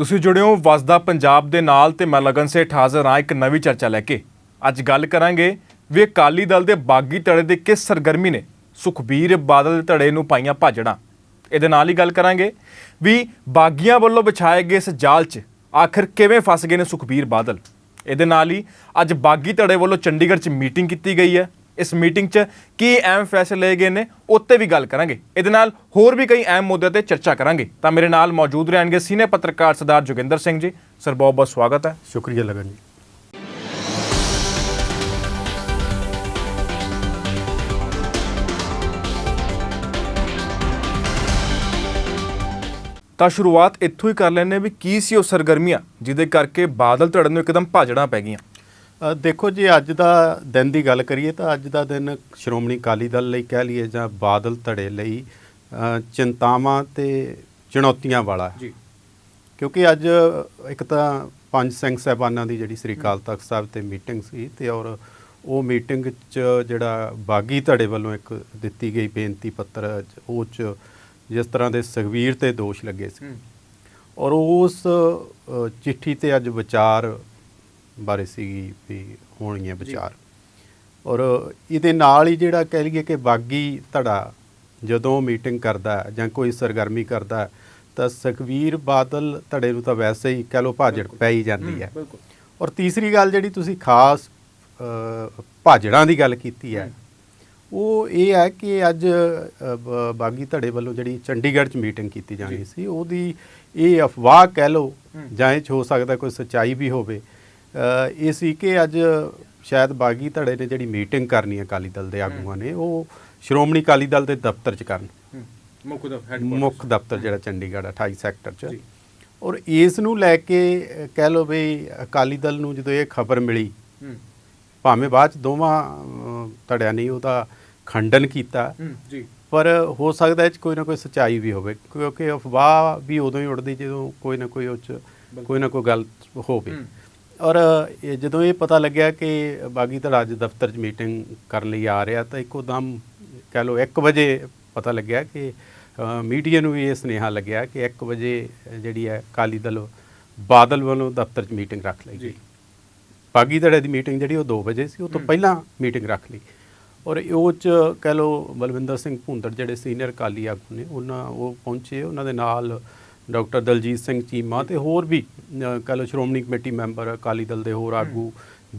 ਤੁਸੀਂ ਜੁੜਿਓ ਵਸਦਾ ਪੰਜਾਬ ਦੇ ਨਾਲ ਤੇ ਮੈਂ ਲਗਨ ਸੇਠ ਹਾਜ਼ਰ ਹਾਂ ਇੱਕ ਨਵੀਂ ਚਰਚਾ ਲੈ ਕੇ। ਅੱਜ ਗੱਲ ਕਰਾਂਗੇ ਵੀ ਅਕਾਲੀ ਦਲ ਦੇ ਬਾਗੀ ਧੜੇ ਦੇ ਕਿਸ ਸਰਗਰਮੀ ਨੇ ਸੁਖਬੀਰ ਬਾਦਲ ਦੇ ਧੜੇ ਨੂੰ ਪਾਈਆਂ ਭਾਜੜਾਂ। ਇਹਦੇ ਨਾਲ ਹੀ ਗੱਲ ਕਰਾਂਗੇ ਵੀ ਬਾਗੀਆਂ ਵੱਲੋਂ ਵਿਛਾਏ ਗਏ ਇਸ ਜਾਲ 'ਚ ਆਖਰ ਕਿਵੇਂ ਫਸ ਗਏ ਨੇ ਸੁਖਬੀਰ ਬਾਦਲ। ਇਹਦੇ ਨਾਲ ਹੀ ਅੱਜ ਬਾਗੀ ਧੜੇ ਵੱਲੋਂ ਚੰਡੀਗੜ੍ਹ 'ਚ ਮੀਟਿੰਗ ਕੀਤੀ ਗਈ ਹੈ। ਇਸ ਮੀਟਿੰਗ 'ਚ ਕੀ ਅਹਿਮ ਫੈਸਲੇ ਲਏ ਗਏ ਨੇ ਉੱਤੇ ਵੀ ਗੱਲ ਕਰਾਂਗੇ। ਇਹਦੇ ਨਾਲ ਹੋਰ ਵੀ ਕਈ ਅਹਿਮ ਮੁੱਦਿਆਂ ਤੇ ਚਰਚਾ ਕਰਾਂਗੇ। ਤਾਂ ਮੇਰੇ ਨਾਲ ਮੌਜੂਦ ਰਹਿਣਗੇ ਸੀਨੀਅਰ ਪੱਤਰਕਾਰ ਸਰਦਾਰ ਜੋਗਿੰਦਰ ਸਿੰਘ ਜੀ। ਸਰ ਬਹੁਤ ਬਹੁਤ ਸਵਾਗਤ ਹੈ। ਸ਼ੁਕਰੀਆ ਲਗਨ ਜੀ। ਤਾਂ ਸ਼ੁਰੂਆਤ ਇੱਥੋਂ ਹੀ ਕਰ ਹਾਂ ਵੀ ਕੀ ਸੀ ਉਹ ਸਰਗਰਮੀਆਂ ਜਿਹਦੇ ਕਰਕੇ ਬਾਦਲ ਧੜੇ ਨੂੰ ਇੱਕਦਮ ਭਾਜੜਾਂ ਪੈ ਗਈਆਂ। ਦੇਖੋ ਜੀ ਅੱਜ ਦਾ ਦਿਨ ਦੀ ਗੱਲ ਕਰੀਏ ਤਾਂ ਅੱਜ ਦਾ ਦਿਨ ਸ਼੍ਰੋਮਣੀ ਅਕਾਲੀ ਦਲ ਲਈ ਕਹਿ ਲਈਏ ਜਾਂ ਬਾਦਲ ਧੜੇ ਲਈ ਚਿੰਤਾਵਾਂ ਤੇ ਚੁਣੌਤੀਆਂ ਵਾਲਾ। ਜੀ। ਕਿਉਂਕਿ ਅੱਜ ਇੱਕ ਤਾਂ ਪੰਜ ਸਿੰਘ ਸਾਹਿਬਾਨਾਂ ਦੀ ਜਿਹੜੀ ਸ੍ਰੀ ਅਕਾਲ ਤਖਤ ਸਾਹਿਬ ਤੇ ਮੀਟਿੰਗ ਸੀ ਤੇ ਔਰ ਉਹ ਮੀਟਿੰਗ 'ਚ ਜਿਹੜਾ ਬਾਗੀ ਧੜੇ ਵੱਲੋਂ ਇੱਕ ਦਿੱਤੀ ਗਈ ਬੇਨਤੀ ਪੱਤਰ ਉਹ 'ਚ ਜਿਸ ਤਰ੍ਹਾਂ ਦੇ ਸੁਖਵੀਰ ਤੇ ਦੋਸ਼ ਲੱਗੇ ਸੀ। ਔਰ ਉਸ ਚਿੱਠੀ ਤੇ ਅੱਜ ਵਿਚਾਰ ਬਾਰੇ ਸੀਗੀ ਵੀ ਹੋਣਗੀਆਂ ਵਿਚਾਰ। ਔਰ ਇਹਦੇ ਨਾਲ ਹੀ ਜਿਹੜਾ ਕਹਿ ਲਈਏ ਕਿ ਬਾਗੀ ਧੜਾ ਜਦੋਂ ਮੀਟਿੰਗ ਕਰਦਾ ਜਾਂ ਕੋਈ ਸਰਗਰਮੀ ਕਰਦਾ ਤਾਂ ਸੁਖਵੀਰ ਬਾਦਲ ਧੜੇ ਨੂੰ ਤਾਂ ਵੈਸੇ ਹੀ ਕਹਿ ਲੋ ਭਾਜੜ ਪੈ ਹੀ ਜਾਂਦੀ ਹੈ ਬਿਲਕੁਲ। ਔਰ ਤੀਸਰੀ ਗੱਲ ਜਿਹੜੀ ਤੁਸੀਂ ਖਾਸ ਭਾਜੜਾਂ ਦੀ ਗੱਲ ਕੀਤੀ ਹੈ ਉਹ ਇਹ ਹੈ ਕਿ ਅੱਜ ਬਾਗੀ ਧੜੇ ਵੱਲੋਂ ਜਿਹੜੀ ਚੰਡੀਗੜ੍ਹ 'ਚ ਮੀਟਿੰਗ ਕੀਤੀ ਜਾਣੀ ਸੀ ਉਹਦੀ ਇਹ ਅਫਵਾਹ ਕਹਿ ਲਓ ਜਾਂ ਇਹ ਹੋ ਸਕਦਾ ਕੋਈ ਸੱਚਾਈ ਵੀ ਹੋਵੇ ਇਹ ਸੀ ਕਿ ਅੱਜ ਸ਼ਾਇਦ ਬਾਗੀ ਧੜੇ ਨੇ ਜਿਹੜੀ ਮੀਟਿੰਗ ਕਰਨੀ ਹੈ ਅਕਾਲੀ ਦਲ ਦੇ ਆਗੂਆਂ ਨੇ ਉਹ ਸ਼੍ਰੋਮਣੀ ਅਕਾਲੀ ਦਲ ਦੇ ਦਫ਼ਤਰ 'ਚ ਕਰਨ। ਮੁੱਖ ਦਾ ਮੁੱਖ ਦਫ਼ਤਰ ਜਿਹੜਾ ਚੰਡੀਗੜ੍ਹ 28 ਸੈਕਟਰ 'ਚ। ਔਰ ਇਸ ਨੂੰ ਲੈ ਕੇ ਕਹਿ ਲਓ ਵੀ ਅਕਾਲੀ ਦਲ ਨੂੰ ਜਦੋਂ ਇਹ ਖਬਰ ਮਿਲੀ ਭਾਵੇਂ ਬਾਅਦ ਚ ਦੋਵਾਂ ਧੜਿਆਂ ਨੇ ਉਹਦਾ ਖੰਡਨ ਕੀਤਾ। ਜੀ। ਪਰ ਹੋ ਸਕਦਾ ਇਹ ਚ ਕੋਈ ਨਾ ਕੋਈ ਸੱਚਾਈ ਵੀ ਹੋਵੇ ਕਿਉਂਕਿ ਅਫਵਾਹ ਵੀ ਉਦੋਂ ਹੀ ਉੱਡਦੀ ਜਦੋਂ ਕੋਈ ਨਾ ਕੋਈ ਉਹ 'ਚ ਕੋਈ ਨਾ ਕੋਈ ਗੱਲ ਹੋਵੇ। ਔਰ ਜਦੋਂ ਇਹ ਪਤਾ ਲੱਗਿਆ ਕਿ ਬਾਗੀ ਧੜਾ ਅੱਜ ਦਫ਼ਤਰ 'ਚ ਮੀਟਿੰਗ ਕਰਨ ਲਈ ਆ ਰਿਹਾ ਤਾਂ ਇੱਕੋ ਦਮ ਕਹਿ ਲਓ 1 ਵਜੇ ਪਤਾ ਲੱਗਿਆ ਕਿ ਮੀਡੀਆ ਨੂੰ ਵੀ ਇਹ ਸੁਨੇਹਾ ਲੱਗਿਆ ਕਿ 1 ਵਜੇ ਜਿਹੜੀ ਹੈ ਅਕਾਲੀ ਦਲ ਬਾਦਲ ਵੱਲੋਂ ਦਫ਼ਤਰ 'ਚ ਮੀਟਿੰਗ ਰੱਖ ਲਈ ਗਈ। ਬਾਗੀ ਧੜੇ ਦੀ ਮੀਟਿੰਗ ਜਿਹੜੀ ਉਹ 2 ਵਜੇ ਸੀ ਉਹ ਤੋਂ ਪਹਿਲਾਂ ਮੀਟਿੰਗ ਰੱਖ ਲਈ। ਔਰ ਉਹ ਚ ਕਹਿ ਲਓ ਬਲਵਿੰਦਰ ਸਿੰਘ ਭੁੰਦੜ ਜਿਹੜੇ ਸੀਨੀਅਰ ਅਕਾਲੀ ਆਗੂ ਨੇ ਉਹਨਾਂ ਉਹ ਪਹੁੰਚੇ ਉਹਨਾਂ ਦੇ ਨਾਲ ਡਾਕਟਰ ਦਲਜੀਤ ਸਿੰਘ ਚੀਮਾ ਤੇ ਹੋਰ ਵੀ ਲਓ ਸ਼੍ਰੋਮਣੀ ਕਮੇਟੀ ਮੈਂਬਰ ਅਕਾਲੀ ਦਲ ਦੇ ਹੋਰ ਆਗੂ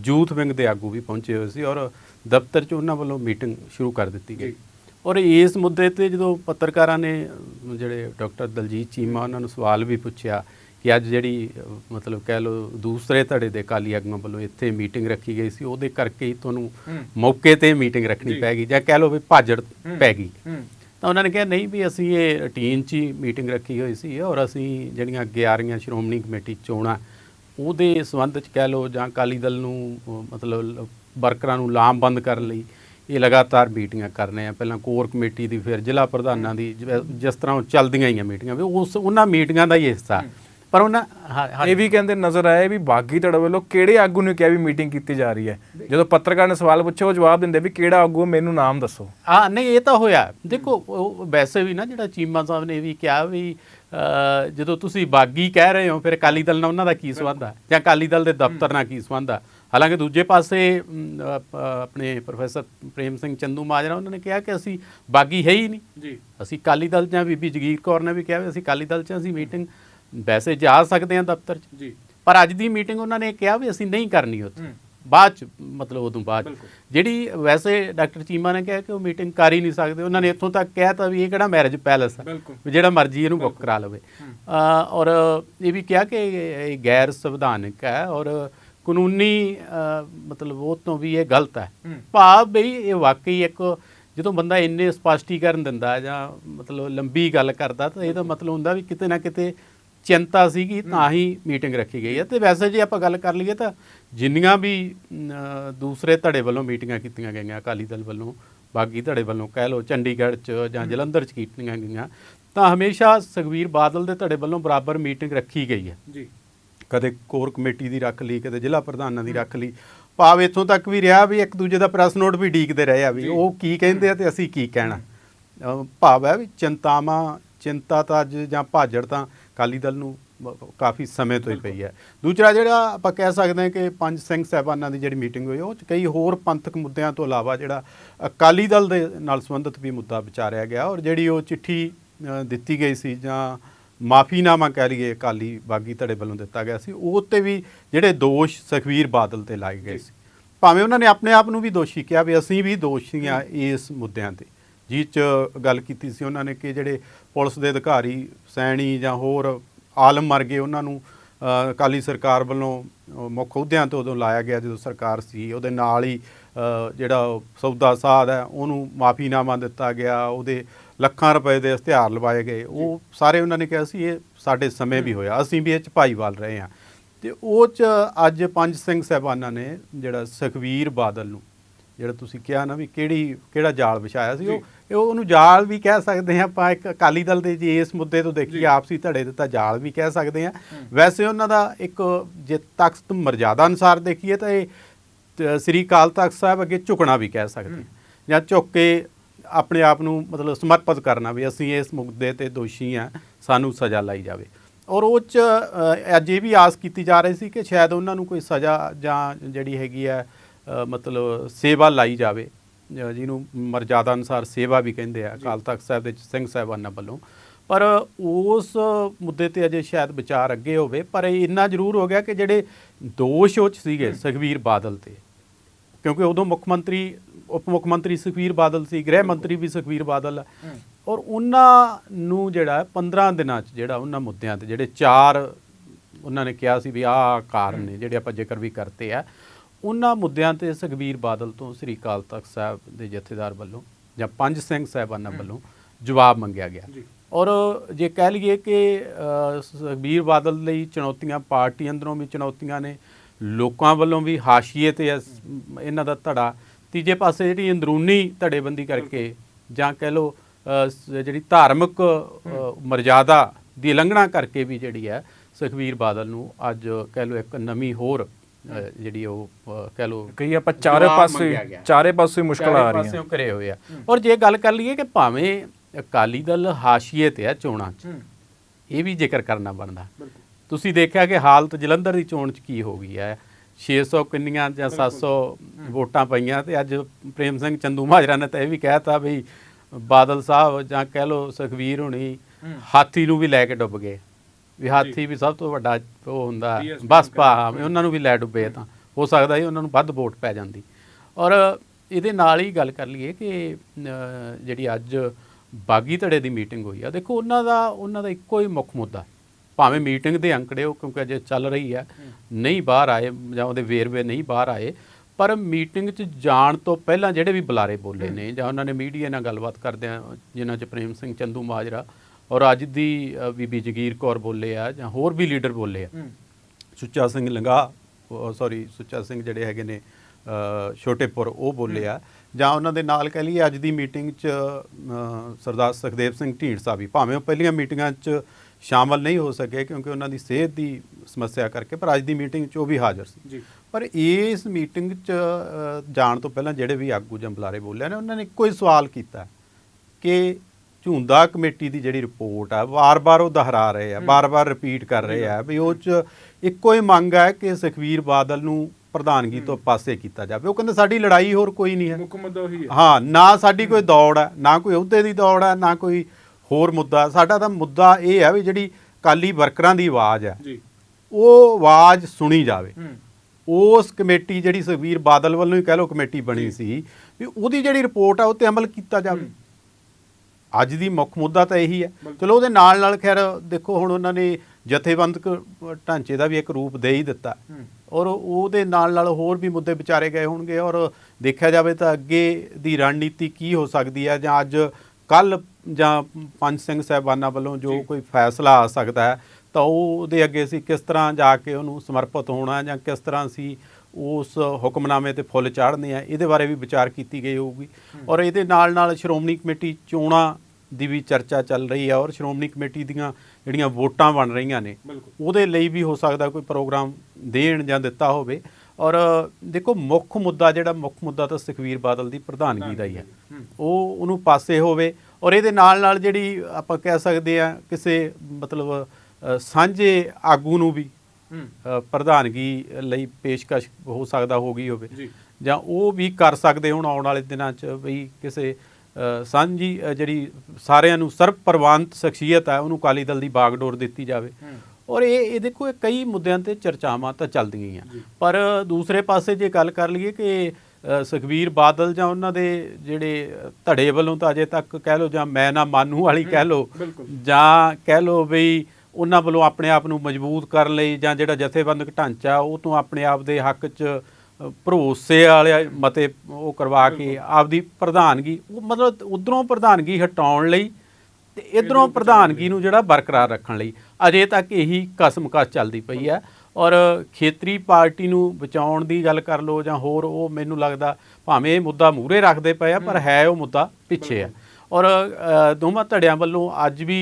ਯੂਥ ਵਿੰਗ ਦੇ ਆਗੂ ਵੀ ਪਹੁੰਚੇ ਹੋਏ ਸੀ ਔਰ ਦਫ਼ਤਰ 'ਚ ਉਹਨਾਂ ਵੱਲੋਂ ਮੀਟਿੰਗ ਸ਼ੁਰੂ ਕਰ ਦਿੱਤੀ ਗਈ। ਔਰ ਇਸ ਮੁੱਦੇ ਤੇ ਜਦੋਂ ਪੱਤਰਕਾਰਾਂ ਨੇ ਜਿਹੜੇ ਡਾਕਟਰ ਦਲਜੀਤ ਚੀਮਾ ਉਹਨਾਂ ਨੂੰ ਸਵਾਲ ਵੀ ਪੁੱਛਿਆ ਕਿ ਅੱਜ ਜਿਹੜੀ ਮਤਲਬ ਕਹਿ ਲਓ ਦੂਸਰੇ ਧੜੇ ਦੇ ਅਕਾਲੀ ਆਗੂਆਂ ਵੱਲੋਂ ਇੱਥੇ ਮੀਟਿੰਗ ਰੱਖੀ ਗਈ ਸੀ ਉਹਦੇ ਕਰਕੇ ਹੀ ਤੁਹਾਨੂੰ ਮੌਕੇ ਤੇ ਮੀਟਿੰਗ ਰੱਖਣੀ ਪੈ ਗਈ ਜਾਂ ਕਹਿ ਲਓ ਵੀ ਭਾਜੜ ਪੈ ਗਈ। ਤਾਂ ਉਹਨਾਂ ਨੇ ਕਿਹਾ, ਨਹੀਂ ਵੀ ਅਸੀਂ ਇਹ ਰੂਟੀਨ 'ਚ ਹੀ ਮੀਟਿੰਗ ਰੱਖੀ ਹੋਈ ਸੀ ਔਰ ਅਸੀਂ ਜਿਹੜੀਆਂ 11ਵੀਆਂ ਸ਼੍ਰੋਮਣੀ ਕਮੇਟੀ ਚੋਣਾਂ, ਉਹਦੇ ਸੰਬੰਧ 'ਚ ਕਹਿ ਲਓ ਜਾਂ ਅਕਾਲੀ ਦਲ ਨੂੰ ਮਤਲਬ ਵਰਕਰਾਂ ਨੂੰ ਲਾਮਬੰਦ ਕਰਨ ਲਈ ਇਹ ਲਗਾਤਾਰ ਮੀਟਿੰਗਾਂ ਕਰਨੇ ਆ। ਪਹਿਲਾਂ ਕੋਰ ਕਮੇਟੀ ਦੀ, ਫਿਰ ਜ਼ਿਲ੍ਹਾ ਪ੍ਰਧਾਨਾਂ ਦੀ ਜਿਸ ਤਰ੍ਹਾਂ ਉਹ ਚੱਲਦੀਆਂ ਹੀ ਆ ਮੀਟਿੰਗਾਂ ਵੀ ਉਸ, ਉਹਨਾਂ ਮੀਟਿੰਗਾਂ ਦਾ ਹੀ ਹਿੱਸਾ। ਪਰ ਉਹਨਾਂ ਹਾਂ- ਹਾਂ- ਇਹ ਵੀ ਕਹਿੰਦੇ ਨਜ਼ਰ ਆਇਆ ਵੀ ਬਾਗੀ ਧੜੇ ਵੱਲੋਂ ਕਿਹੜੇ ਆਗੂ ਨੇ ਕਿਹਾ ਵੀ ਮੀਟਿੰਗ ਕੀਤੀ ਜਾ ਰਹੀ ਹੈ? ਜਦੋਂ ਪੱਤਰਕਾਰ ਨੇ ਸਵਾਲ ਪੁੱਛਿਆ ਉਹ ਜਵਾਬ ਦਿੰਦੇ ਵੀ ਕਿਹੜਾ ਆਗੂ ਹੈ, ਮੈਨੂੰ ਨਾਮ ਦੱਸੋ। ਹਾਂ ਨਹੀਂ ਇਹ ਤਾਂ ਹੋਇਆ। ਦੇਖੋ ਵੈਸੇ ਵੀ ਨਾ ਜਿਹੜਾ ਚੀਮਾ ਸਾਹਿਬ ਨੇ ਇਹ ਵੀ ਕਿਹਾ ਵੀ ਜਦੋਂ ਤੁਸੀਂ ਬਾਗੀ ਕਹਿ ਰਹੇ ਹੋ ਫਿਰ ਅਕਾਲੀ ਦਲ ਨਾਲ ਉਹਨਾਂ ਦਾ ਕੀ ਸੰਬੰਧ ਆ? ਜਾਂ ਅਕਾਲੀ ਦਲ ਦੇ ਦਫ਼ਤਰ ਨਾਲ ਕੀ ਸੰਬੰਧ ਆ? ਹਾਲਾਂਕਿ ਦੂਜੇ ਪਾਸੇ ਆਪਣੇ ਪ੍ਰੋਫੈਸਰ ਪ੍ਰੇਮ ਸਿੰਘ ਚੰਦੂ ਮਾਜਰਾ ਉਹਨਾਂ ਨੇ ਕਿਹਾ ਕਿ ਅਸੀਂ ਬਾਗੀ ਹੈ ਹੀ ਨਹੀਂ। ਜੀ। ਅਸੀਂ ਅਕਾਲੀ ਦਲ ਜਾਂ ਬੀਬੀ ਜਗੀਰ ਕੌਰ ਨੇ ਵੀ ਕਿਹਾ ਵੀ ਅਸੀਂ ਅਕਾਲੀ ਦਲ 'ਚ ਅਸੀਂ ਮੀਟਿੰਗ ਵੈਸੇ ਜਾ ਸਕਦੇ ਹਾਂ ਦਫ਼ਤਰ 'ਚ। ਜੀ। ਪਰ ਅੱਜ ਦੀ ਮੀਟਿੰਗ ਉਹਨਾਂ ਨੇ ਕਿਹਾ ਵੀ ਅਸੀਂ ਨਹੀਂ ਕਰਨੀ ਉੱਥੇ। ਬਾਅਦ ਚ ਮਤਲਬ ਉਦੋਂ ਬਾਅਦ। ਜਿਹੜੀ ਵੈਸੇ ਡਾਕਟਰ ਚੀਮਾ ਨੇ ਕਿਹਾ ਕਿ ਉਹ ਮੀਟਿੰਗ ਕਰ ਹੀ ਨਹੀਂ ਸਕਦੇ। ਉਹਨਾਂ ਨੇ ਇੱਥੋਂ ਤੱਕ ਕਿਹਾ ਤਾਂ ਵੀ ਇਹ ਕਿਹੜਾ ਮੈਰਿਜ ਪੈਲਸ ਹੈ। ਵੀ ਜਿਹੜਾ ਮਰਜ਼ੀ ਇਹਨੂੰ ਬੁੱਕ ਕਰਾ ਲਵੇ। ਔਰ ਇਹ ਵੀ ਕਿਹਾ ਕਿ ਇਹ ਗੈਰ ਸੰਵਿਧਾਨਿਕ ਹੈ ਔਰ ਕਾਨੂੰਨੀ ਮਤਲਬ ਉਹ ਤੋਂ ਵੀ ਇਹ ਗਲਤ ਹੈ। ਭਾਵ ਬਈ ਇਹ ਵਾਕਈ ਇੱਕ ਜਦੋਂ ਬੰਦਾ ਇੰਨੇ ਸਪਸ਼ਟੀਕਰਨ ਦਿੰਦਾ ਜਾਂ ਮਤਲਬ ਲੰਬੀ ਗੱਲ ਕਰਦਾ ਤਾਂ ਇਹਦਾ ਮਤਲਬ ਹੁੰਦਾ ਵੀ ਕਿਤੇ ਨਾ ਕਿਤੇ ਚਿੰਤਾ ਸੀਗੀ ਤਾਂ ਹੀ ਮੀਟਿੰਗ ਰੱਖੀ ਗਈ ਹੈ। ਤੇ ਵੈਸੇ ਜੇ ਆਪਾਂ ਗੱਲ ਕਰ ਲਈਏ ਤਾਂ ਜਿੰਨੀਆਂ ਵੀ ਦੂਸਰੇ ਧੜੇ ਵੱਲੋਂ ਮੀਟਿੰਗਾਂ ਕੀਤੀਆਂ ਗਈਆਂ ਅਕਾਲੀ ਦਲ ਵੱਲੋਂ ਬਾਗੀ ਧੜੇ ਵੱਲੋਂ ਕਹਿ ਲਓ ਚੰਡੀਗੜ੍ਹ 'ਚ ਜਾਂ ਜਲੰਧਰ 'ਚ ਕੀਤੀਆਂ ਗਈਆਂ ਤਾਂ ਹਮੇਸ਼ਾ ਸੁਖਵੀਰ ਬਾਦਲ ਦੇ ਧੜੇ ਵੱਲੋਂ ਬਰਾਬਰ ਮੀਟਿੰਗ ਰੱਖੀ ਗਈ ਹੈ। ਜੀ। ਕਦੇ ਕੋਰ ਕਮੇਟੀ ਦੀ ਰੱਖ ਲਈ ਕਦੇ ਜ਼ਿਲ੍ਹਾ ਪ੍ਰਧਾਨਾਂ ਦੀ ਰੱਖ ਲਈ। ਭਾਵ ਇੱਥੋਂ ਤੱਕ ਵੀ ਰਿਹਾ ਵੀ ਇੱਕ ਦੂਜੇ ਦਾ ਪ੍ਰੈਸ ਨੋਟ ਵੀ ਡੀਕਦੇ ਰਹੇ ਆ ਵੀ ਉਹ ਕੀ ਕਹਿੰਦੇ ਆ ਤੇ ਅਸੀਂ ਕੀ ਕਹਿਣਾ। ਭਾਵ ਹੈ ਵੀ ਚਿੰਤਾਵਾਂ ਚਿੰਤਾ ਤਾਂ ਅੱਜ ਜਾਂ ਭਾਜੜ ਤਾਂ ਅਕਾਲੀ ਦਲ ਨੂੰ ਕਾਫੀ ਸਮੇਂ ਤੋਂ ਹੀ ਪਈ ਹੈ। ਦੂਜਾ ਜਿਹੜਾ ਆਪਾਂ ਕਹਿ ਸਕਦੇ ਹਾਂ ਕਿ ਪੰਜ ਸਿੰਘ ਸਾਹਿਬਾਨਾਂ ਦੀ ਜਿਹੜੀ ਮੀਟਿੰਗ ਹੋਈ ਉਹ 'ਚ ਕਈ ਹੋਰ ਪੰਥਕ ਮੁੱਦਿਆਂ ਤੋਂ ਇਲਾਵਾ ਜਿਹੜਾ ਅਕਾਲੀ ਦਲ ਦੇ ਨਾਲ ਸੰਬੰਧਿਤ ਵੀ ਮੁੱਦਾ ਵਿਚਾਰਿਆ ਗਿਆ ਔਰ ਜਿਹੜੀ ਉਹ ਚਿੱਠੀ ਦਿੱਤੀ ਗਈ ਸੀ ਜਾਂ ਮਾਫੀਨਾਮਾ ਕਹਿ ਲਈਏ ਅਕਾਲੀ ਬਾਗੀ ਧੜੇ ਵੱਲੋਂ ਦਿੱਤਾ ਗਿਆ ਸੀ ਉਹ ਤੇ ਵੀ ਜਿਹੜੇ ਦੋਸ਼ ਸੁਖਵੀਰ ਬਾਦਲ ਤੇ ਲਾਏ ਗਏ ਸੀ। ਭਾਵੇਂ ਉਹਨਾਂ ਨੇ ਆਪਣੇ ਆਪ ਨੂੰ ਵੀ ਦੋਸ਼ੀ ਕਿਹਾ ਵੀ ਅਸੀਂ ਵੀ ਦੋਸ਼ੀ ਹਾਂ ਇਸ ਮੁੱਦਿਆਂ ਤੇ। ਜਿਹ 'ਚ ਗੱਲ ਕੀਤੀ ਸੀ ਉਹਨਾਂ ਨੇ ਕਿ ਜਿਹੜੇ ਪੁਲਿਸ ਦੇ ਅਧਿਕਾਰੀ, ਸੈਣੀ ਜਾਂ ਹੋਰ ਆਲਮ ਮਰ ਗਏ ਉਹਨਾਂ ਨੂੰ ਅਕਾਲੀ ਸਰਕਾਰ ਵੱਲੋਂ ਮੁੱਖ ਅਹੁਦਿਆਂ ਤੋਂ ਉਦੋਂ ਲਾਇਆ ਗਿਆ ਜਦੋਂ ਸਰਕਾਰ ਸੀ। ਉਹਦੇ ਨਾਲ ਹੀ ਜਿਹੜਾ ਸੌਦਾ ਸਾਧ ਹੈ, ਉਹਨੂੰ ਮਾਫੀਨਾਮਾ ਦਿੱਤਾ ਗਿਆ। ਉਹਦੇ ਲੱਖਾਂ ਰੁਪਏ ਦੇ ਇਸ਼ਤਿਹਾਰ ਲਵਾਏ ਗਏ। ਉਹ ਸਾਰੇ ਉਹਨਾਂ ਨੇ ਕਿਹਾ ਸੀ, ਇਹ ਸਾਡੇ ਸਮੇਂ ਵੀ ਹੋਇਆ। ਅਸੀਂ ਵੀ ਇਹ ਚ ਭਾਈਵਾਲ ਰਹੇ ਹਾਂ। ਤੇ ਉਹ ਚ ਅੱਜ ਪੰਜ ਸਿੰਘ ਸਾਹਿਬਾਨਾਂ ਨੇ ਜਿਹੜਾ ਸੁਖਵੀਰ ਬਾਦਲ ਨੂੰ ਜਿਹੜਾ ਤੁਸੀਂ ਕਿਹਾ ਨਾ ਵੀ ਕਿਹੜੀ ਕਿਹੜਾ ਜਾਲ ਵਿਛਾਇਆ ਸੀ ਉਹ ਇਹ ਉਹਨੂੰ ਜਾਲ ਵੀ ਕਹਿ ਸਕਦੇ ਹਾਂ ਆਪਾਂ ਇੱਕ ਅਕਾਲੀ ਦਲ ਦੇ ਜੇ ਇਸ ਮੁੱਦੇ ਤੋਂ ਦੇਖੀਏ ਆਪਸੀ ਧੜੇ ਦੇ ਤਾਂ ਜਾਲ ਵੀ ਕਹਿ ਸਕਦੇ ਹਾਂ। ਵੈਸੇ ਉਹਨਾਂ ਦਾ ਇੱਕ ਜੇ ਤਖਤ ਮਰਜ਼ਾਦਾ ਅਨੁਸਾਰ ਦੇਖੀਏ ਤਾਂ ਇਹ ਸ੍ਰੀ ਅਕਾਲ ਤਖਤ ਸਾਹਿਬ ਅੱਗੇ ਝੁਕਣਾ ਵੀ ਕਹਿ ਸਕਦੇ ਜਾਂ ਝੁੱਕ ਕੇ ਆਪਣੇ ਆਪ ਨੂੰ ਮਤਲਬ ਸਮਰਪਿਤ ਕਰਨਾ ਵੀ ਅਸੀਂ ਇਸ ਮੁੱਦੇ ਤੇ ਦੋਸ਼ੀ ਹਾਂ ਸਾਨੂੰ ਸਜ਼ਾ ਲਾਈ ਜਾਵੇ। ਔਰ ਉਹ ਚ ਅੱਜ ਇਹ ਵੀ ਆਸ ਕੀਤੀ ਜਾ ਰਹੀ ਸੀ ਕਿ ਸ਼ਾਇਦ ਉਹਨਾਂ ਨੂੰ ਕੋਈ ਸਜ਼ਾ ਜਾਂ ਜਿਹੜੀ ਹੈਗੀ ਹੈ ਮਤਲਬ ਸੇਵਾ ਲਾਈ ਜਾਵੇ। ਜਿਹਨੂੰ ਮਰਜ਼ਾਦਾ ਅਨੁਸਾਰ ਸੇਵਾ ਵੀ ਕਹਿੰਦੇ ਆ ਅਕਾਲ ਤਖਤ ਸਾਹਿਬ ਦੇ ਸਿੰਘ ਸਾਹਿਬਾਨਾਂ ਵੱਲੋਂ। ਪਰ ਉਸ ਮੁੱਦੇ ਤੇ ਅਜੇ ਸ਼ਾਇਦ ਵਿਚਾਰ ਅੱਗੇ ਹੋਵੇ ਪਰ ਇਹ ਇੰਨਾ ਜ਼ਰੂਰ ਹੋ ਗਿਆ ਕਿ ਜਿਹੜੇ ਦੋਸ਼ ਉਹ 'ਚ ਸੀਗੇ ਸੁਖਵੀਰ ਬਾਦਲ ਤੇ। ਕਿਉਂਕਿ ਉਦੋਂ ਮੁੱਖ ਮੰਤਰੀ ਉਪ ਮੁੱਖ ਮੰਤਰੀ ਸੁਖਵੀਰ ਬਾਦਲ ਸੀ ਗ੍ਰਹਿ ਮੰਤਰੀ ਵੀ ਸੁਖਵੀਰ ਬਾਦਲ ਔਰ ਉਹਨਾਂ ਨੂੰ ਜਿਹੜਾ ਹੈ 15 ਦਿਨਾਂ 'ਚ ਜਿਹੜਾ ਉਹਨਾਂ ਮੁੱਦਿਆਂ ਤੇ ਜਿਹੜੇ ਚਾਰ ਉਹਨਾਂ ਨੇ ਕਿਹਾ ਸੀ ਵੀ ਆਹ ਕਾਰਨ ਨੇ ਜਿਹੜੇ ਆਪਾਂ ਜ਼ਿਕਰ ਵੀ ਕਰਤੇ ਆ। ਉਹਨਾਂ ਮੁੱਦਿਆਂ ਤੇ ਸੁਖਵੀਰ ਬਾਦਲ ਤੋਂ ਸ੍ਰੀ ਅਕਾਲ ਤਖਤ ਸਾਹਿਬ ਦੇ ਜਥੇਦਾਰ ਵੱਲੋਂ ਜਾਂ ਪੰਜ ਸਿੰਘ ਸਾਹਿਬਾਨਾਂ ਵੱਲੋਂ ਜਵਾਬ ਮੰਗਿਆ ਗਿਆ। ਔਰ ਜੇ ਕਹਿ ਲਈਏ ਕਿ ਸੁਖਬੀਰ ਬਾਦਲ ਲਈ ਚੁਣੌਤੀਆਂ ਪਾਰਟੀ ਅੰਦਰੋਂ ਵੀ ਚੁਣੌਤੀਆਂ ਨੇ ਲੋਕਾਂ ਵੱਲੋਂ ਵੀ ਹਾਸ਼ੀਏ ਤੇ ਇਹਨਾਂ ਦਾ ਧੜਾ ਤੀਜੇ ਪਾਸੇ ਜਿਹੜੀ ਅੰਦਰੂਨੀ ਧੜੇਬੰਦੀ ਕਰਕੇ ਜਾਂ ਕਹਿ ਲਓ ਜਿਹੜੀ ਧਾਰਮਿਕ ਮਰਜ਼ਾਦਾ ਦੀ ਉਲੰਘਣਾ ਕਰਕੇ ਵੀ ਜਿਹੜੀ ਹੈ ਸੁਖਬੀਰ ਬਾਦਲ ਨੂੰ ਅੱਜ ਕਹਿ ਲਓ ਇੱਕ ਨਵੀਂ ਹੋਰ ਜਿਹੜੀ ਉਹ ਕਹਿ ਲਓ ਕਈ ਆਪਾਂ ਚਾਰੇ ਪਾਸੇ। ਚਾਰੇ ਪਾਸੇ ਮੁਸ਼ਕਲ ਆ ਚਾਰੇ ਰਹੀਆਂ ਪਾਸਿਓਂ ਕਰੇ ਹੋਏ ਆ। ਔਰ ਜੇ ਗੱਲ ਕਰ ਲਈਏ ਕਿ ਭਾਵੇਂ ਅਕਾਲੀ ਦਲ ਹਾਸ਼ੀਏ ਤੇ ਆ ਚੋਣਾਂ 'ਚ ਇਹ ਵੀ ਜ਼ਿਕਰ ਕਰਨਾ ਬਣਦਾ। ਤੁਸੀਂ ਦੇਖਿਆ ਕਿ ਹਾਲਤ ਜਲੰਧਰ ਦੀ ਚੋਣ 'ਚ ਕੀ ਹੋ ਗਈ ਹੈ? 600 ਕਿੰਨੀਆਂ ਜਾਂ 700 ਵੋਟਾਂ ਪਈਆਂ ਤੇ ਅੱਜ ਪ੍ਰੇਮ ਸਿੰਘ ਚੰਦੂ ਮਾਜਰਾ ਨੇ ਤਾਂ ਇਹ ਵੀ ਕਹਿਤਾ ਵੀ ਬਾਦਲ ਸਾਹਿਬ ਜਾਂ ਕਹਿ ਲਓ ਸੁਖਵੀਰ ਹੁਣੀ ਹਾਥੀ ਨੂੰ ਵੀ ਲੈ ਕੇ ਡੁੱਬ ਗਏ। ਵੀ ਹਾਥੀ ਵੀ ਸਭ ਤੋਂ ਵੱਡਾ ਉਹ ਹੁੰਦਾ ਬਸਪਾ ਹਾਂ ਉਹਨਾਂ ਨੂੰ ਵੀ ਲੈ ਡੁੱਬੇ ਤਾਂ। ਹੋ ਸਕਦਾ ਸੀ ਉਹਨਾਂ ਨੂੰ ਵੱਧ ਵੋਟ ਪੈ ਜਾਂਦੀ। ਔਰ ਇਹਦੇ ਨਾਲ ਹੀ ਗੱਲ ਕਰ ਲਈਏ ਕਿ ਜਿਹੜੀ ਅੱਜ ਬਾਗੀ ਧੜੇ ਦੀ ਮੀਟਿੰਗ ਹੋਈ ਆ ਦੇਖੋ ਉਹਨਾਂ ਦਾ ਉਹਨਾਂ ਦਾ ਇੱਕੋ ਹੀ ਮੁੱਖ ਮੁੱਦਾ ਭਾਵੇਂ ਮੀਟਿੰਗ ਦੇ ਅੰਕੜੇ ਉਹ ਕਿਉਂਕਿ ਅਜੇ ਚੱਲ ਰਹੀ ਆ ਨਹੀਂ ਬਾਹਰ ਆਏ ਜਾਂ ਉਹਦੇ ਵੇਰਵੇ ਨਹੀਂ ਬਾਹਰ ਆਏ ਪਰ ਮੀਟਿੰਗ 'ਚ ਜਾਣ ਤੋਂ ਪਹਿਲਾਂ ਜਿਹੜੇ ਵੀ ਬੁਲਾਰੇ ਬੋਲੇ ਨੇ ਜਾਂ ਉਹਨਾਂ ਨੇ ਮੀਡੀਆ ਨਾਲ ਗੱਲਬਾਤ ਕਰਦਿਆਂ ਜਿਨ੍ਹਾਂ 'ਚ ਪ੍ਰੇਮ ਸਿੰਘ ਚੰਦੂ ਮਾਜਰਾ ਔਰ ਅੱਜ ਦੀ ਬੀਬੀ ਜਗੀਰ ਕੌਰ ਬੋਲੇ ਆ ਜਾਂ ਹੋਰ ਵੀ ਲੀਡਰ ਬੋਲੇ ਆ। ਸੁੱਚਾ ਸਿੰਘ ਲੰਗਾ ਸੌਰੀ ਸੁੱਚਾ ਸਿੰਘ ਜਿਹੜੇ ਹੈਗੇ ਨੇ ਛੋਟੇਪੁਰ ਉਹ ਬੋਲੇ ਆ। ਜਾਂ ਉਹਨਾਂ ਦੇ ਨਾਲ ਕਹਿ ਲਈਏ ਅੱਜ ਦੀ ਮੀਟਿੰਗ 'ਚ ਸਰਦਾਰ ਸੁਖਦੇਵ ਸਿੰਘ ਢੀਂਡਸਾ ਵੀ ਭਾਵੇਂ ਉਹ ਪਹਿਲੀਆਂ ਮੀਟਿੰਗਾਂ 'ਚ ਸ਼ਾਮਲ ਨਹੀਂ ਹੋ ਸਕੇ ਕਿਉਂਕਿ ਉਹਨਾਂ ਦੀ ਸਿਹਤ ਦੀ ਸਮੱਸਿਆ ਕਰਕੇ ਪਰ ਅੱਜ ਦੀ ਮੀਟਿੰਗ 'ਚ ਉਹ ਵੀ ਹਾਜ਼ਰ ਸੀ। ਪਰ ਇਸ ਮੀਟਿੰਗ 'ਚ ਜਾਣ ਤੋਂ ਪਹਿਲਾਂ ਜਿਹੜੇ ਵੀ ਆਗੂ ਜਾਂ ਬੁਲਾਰੇ ਬੋਲਿਆ ਨੇ ਉਹਨਾਂ ਨੇ ਇੱਕੋ ਹੀ ਸਵਾਲ ਕੀਤਾ ਕਿ ਝੁੰਦਾ ਕਮੇਟੀ ਦੀ ਜਿਹੜੀ ਰਿਪੋਰਟ ਆ ਵਾਰ-ਵਾਰ ਉਹ ਦੁਹਰਾ ਰਹੇ ਆ ਵਾਰ-ਵਾਰ ਰਿਪੀਟ ਕਰ ਰਹੇ ਆ ਵੀ ਉਹ 'ਚ ਇੱਕੋ ਹੀ ਮੰਗ ਹੈ ਕਿ ਸੁਖਵੀਰ ਬਾਦਲ ਨੂੰ ਪ੍ਰਧਾਨਗੀ ਤੋਂ ਪਾਸੇ ਕੀਤਾ ਜਾਵੇ। ਉਹ ਕਹਿੰਦੇ ਸਾਡੀ ਲੜਾਈ ਹੋਰ ਕੋਈ ਨਹੀਂ ਹੈ। ਮੁੱਖ ਮੁੱਦਾ ਉਹੀ ਹਾਂ। ਨਾ ਸਾਡੀ ਕੋਈ ਦੌੜ ਹੈ ਨਾ ਕੋਈ ਅਹੁਦੇ ਦੀ ਦੌੜ ਹੈ ਨਾ ਕੋਈ ਹੋਰ ਮੁੱਦਾ। ਸਾਡਾ ਤਾਂ ਮੁੱਦਾ ਇਹ ਹੈ ਵੀ ਜਿਹੜੀ ਕਾਲੀ ਵਰਕਰਾਂ ਦੀ ਆਵਾਜ਼ ਹੈ ਜੀ। ਉਹ ਆਵਾਜ਼ ਸੁਣੀ ਜਾਵੇ। ਉਸ ਕਮੇਟੀ ਜਿਹੜੀ ਸੁਖਵੀਰ ਬਾਦਲ ਵੱਲੋਂ ਹੀ ਕਹਿ ਲਓ ਕਮੇਟੀ ਬਣੀ ਸੀ ਵੀ ਉਹਦੀ ਜਿਹੜੀ ਰਿਪੋਰਟ ਆ ਉਹ ਤੇ ਅਮਲ ਕੀਤਾ ਜਾਵੇ। ਅੱਜ ਦੀ ਮੁੱਖ ਮੁੱਦਾ ਤਾਂ ਇਹੀ ਹੈ। ਚਲੋ ਉਹਦੇ ਨਾਲ ਨਾਲ ਖੈਰ ਦੇਖੋ ਹੁਣ ਉਹਨਾਂ ਨੇ ਜਥੇਬੰਦਕ ਢਾਂਚੇ ਦਾ ਵੀ ਇੱਕ ਰੂਪ ਦੇ ਹੀ ਦਿੱਤਾ। ਔਰ ਉਹਦੇ ਨਾਲ ਨਾਲ ਹੋਰ ਵੀ ਮੁੱਦੇ ਵਿਚਾਰੇ ਗਏ ਹੋਣਗੇ ਔਰ ਦੇਖਿਆ ਜਾਵੇ ਤਾਂ ਅੱਗੇ ਦੀ ਰਣਨੀਤੀ ਕੀ ਹੋ ਸਕਦੀ ਹੈ ਜਾਂ ਅੱਜ ਕੱਲ ਜਾਂ ਪੰਜ ਸਿੰਘ ਸਾਹਿਬਾਨਾਂ ਵੱਲੋਂ ਜੋ ਕੋਈ ਫੈਸਲਾ ਆ ਸਕਦਾ ਹੈ ਤਾਂ ਉਹ ਉਹਦੇ ਅੱਗੇ ਅਸੀਂ ਕਿਸ ਤਰ੍ਹਾਂ ਜਾ ਕੇ ਉਹਨੂੰ ਸਮਰਪਿਤ ਹੋਣਾ ਜਾਂ ਕਿਸ ਤਰ੍ਹਾਂ ਅਸੀਂ ਉਸ ਹੁਕਮਨਾਮੇ ਤੇ ਫੁੱਲ ਚਾੜਨੇ ਆ ਇਹਦੇ ਬਾਰੇ ਵੀ ਵਿਚਾਰ ਕੀਤੀ ਗਈ ਹੋਊਗੀ। ਔਰ ਇਹਦੇ ਨਾਲ ਨਾਲ ਸ਼੍ਰੋਮਣੀ ਕਮੇਟੀ ਚੋਣਾਂ ਦੀ ਵੀ ਚਰਚਾ ਚੱਲ ਰਹੀ ਹੈ ਔਰ ਸ਼੍ਰੋਮਣੀ ਕਮੇਟੀ ਦੀਆਂ ਜਿਹੜੀਆਂ ਵੋਟਾਂ ਬਣ ਰਹੀਆਂ ਨੇ ਉਹਦੇ ਲਈ ਵੀ ਹੋ ਸਕਦਾ ਕੋਈ ਪ੍ਰੋਗਰਾਮ ਦੇਣ ਜਾਂ ਦਿੱਤਾ ਹੋਵੇ। ਔਰ ਦੇਖੋ ਮੁੱਖ ਮੁੱਦਾ ਜਿਹੜਾ ਮੁੱਖ ਮੁੱਦਾ ਤਾਂ ਸੁਖਵੀਰ ਬਾਦਲ ਦੀ ਪ੍ਰਧਾਨਗੀ ਦਾ ਹੀ ਹੈ ਉਹ ਉਹਨੂੰ ਪਾਸੇ ਹੋਵੇ ਔਰ ਇਹਦੇ ਨਾਲ ਨਾਲ ਜਿਹੜੀ ਆਪਾਂ ਕਹਿ ਸਕਦੇ ਆ ਕਿਸੇ ਮਤਲਬ ਸਾਂਝੇ ਆਗੂ ਨੂੰ ਵੀ ਪ੍ਰਧਾਨਗੀ ਲਈ ਪੇਸ਼ਕਸ਼ ਹੋ ਸਕਦਾ ਹੋ ਗਈ ਹੋਵੇ। ਜੀ। ਉਹ ਵੀ ਕਰ ਸਕਦੇ ਹੁਣ ਆਉਣ ਵਾਲੇ ਦਿਨਾਂ 'ਚ ਵੀ ਕਿਸੇ ਸਾਂਝੀ ਜਿਹੜੀ ਸਾਰਿਆਂ ਨੂੰ ਸਰਬ ਪ੍ਰਵਾਨਿਤ ਸ਼ਖਸੀਅਤ ਹੈ ਉਹਨੂੰ ਅਕਾਲੀ ਦਲ ਦੀ ਬਾਗਡੋਰ ਦਿੱਤੀ ਜਾਵੇ। ਔਰ ਇਹ ਇਹ ਦੇਖੋ ਇਹ ਕਈ ਮੁੱਦਿਆਂ ਤੇ ਚਰਚਾਵਾਂ ਤਾਂ ਚੱਲਦੀਆਂ ਹੀ ਆ। ਪਰ ਦੂਸਰੇ ਪਾਸੇ ਜੇ ਗੱਲ ਕਰ ਲਈਏ ਕਿ ਅ, ਸੁਖਬੀਰ ਬਾਦਲ ਜਾਂ ਉਹਨਾਂ ਦੇ ਜਿਹੜੇ ਧੜੇ ਵੱਲੋਂ ਤਾਂ ਅਜੇ ਤੱਕ ਕਹਿ ਲਓ ਜਾਂ ਮੈਂ ਨਾ ਮਾਨੂ ਵਾਲੀ ਕਹਿ ਲਓ। ਜਾਂ ਕਹਿ ਲਓ ਵੀ ਉਹਨਾਂ ਵੱਲੋਂ ਆਪਣੇ ਆਪ ਨੂੰ ਮਜ਼ਬੂਤ ਕਰਨ ਲਈ ਜਾਂ ਜਿਹੜਾ ਜਥੇਬੰਦਕ ਢਾਂਚਾ ਉਹ ਤੋਂ ਆਪਣੇ ਆਪ ਦੇ ਹੱਕ 'ਚ ਭਰੋਸੇ ਵਾਲੇ ਮਤੇ ਉਹ ਕਰਵਾ ਕੇ ਆਪਦੀ ਪ੍ਰਧਾਨਗੀ ਉਹ ਮਤਲਬ ਉਧਰੋਂ ਪ੍ਰਧਾਨਗੀ ਹਟਾਉਣ ਲਈ ਤੇ ਇਧਰੋਂ ਪ੍ਰਧਾਨਗੀ ਨੂੰ ਜਿਹੜਾ ਬਰਕਰਾਰ ਰੱਖਣ ਲਈ। ਅਜੇ ਤੱਕ ਇਹੀ ਕਸਮਕਸ ਚੱਲਦੀ ਪਈ ਹੈ ਔਰ ਖੇਤਰੀ ਪਾਰਟੀ ਨੂੰ ਬਚਾਉਣ ਦੀ ਗੱਲ ਕਰ ਲੋ ਜਾਂ ਹੋਰ ਉਹ ਮੈਨੂੰ ਲੱਗਦਾ ਭਾਵੇਂ ਇਹ ਮੁੱਦਾ ਮੂਹਰੇ ਰੱਖਦੇ ਪਏ ਆ ਪਰ ਹੈ। ਉਹ ਮੁੱਦਾ ਪਿੱਛੇ ਆ। ਔਰ ਦੋਵਾਂ ਧੜਿਆਂ ਵੱਲੋਂ ਅੱਜ ਵੀ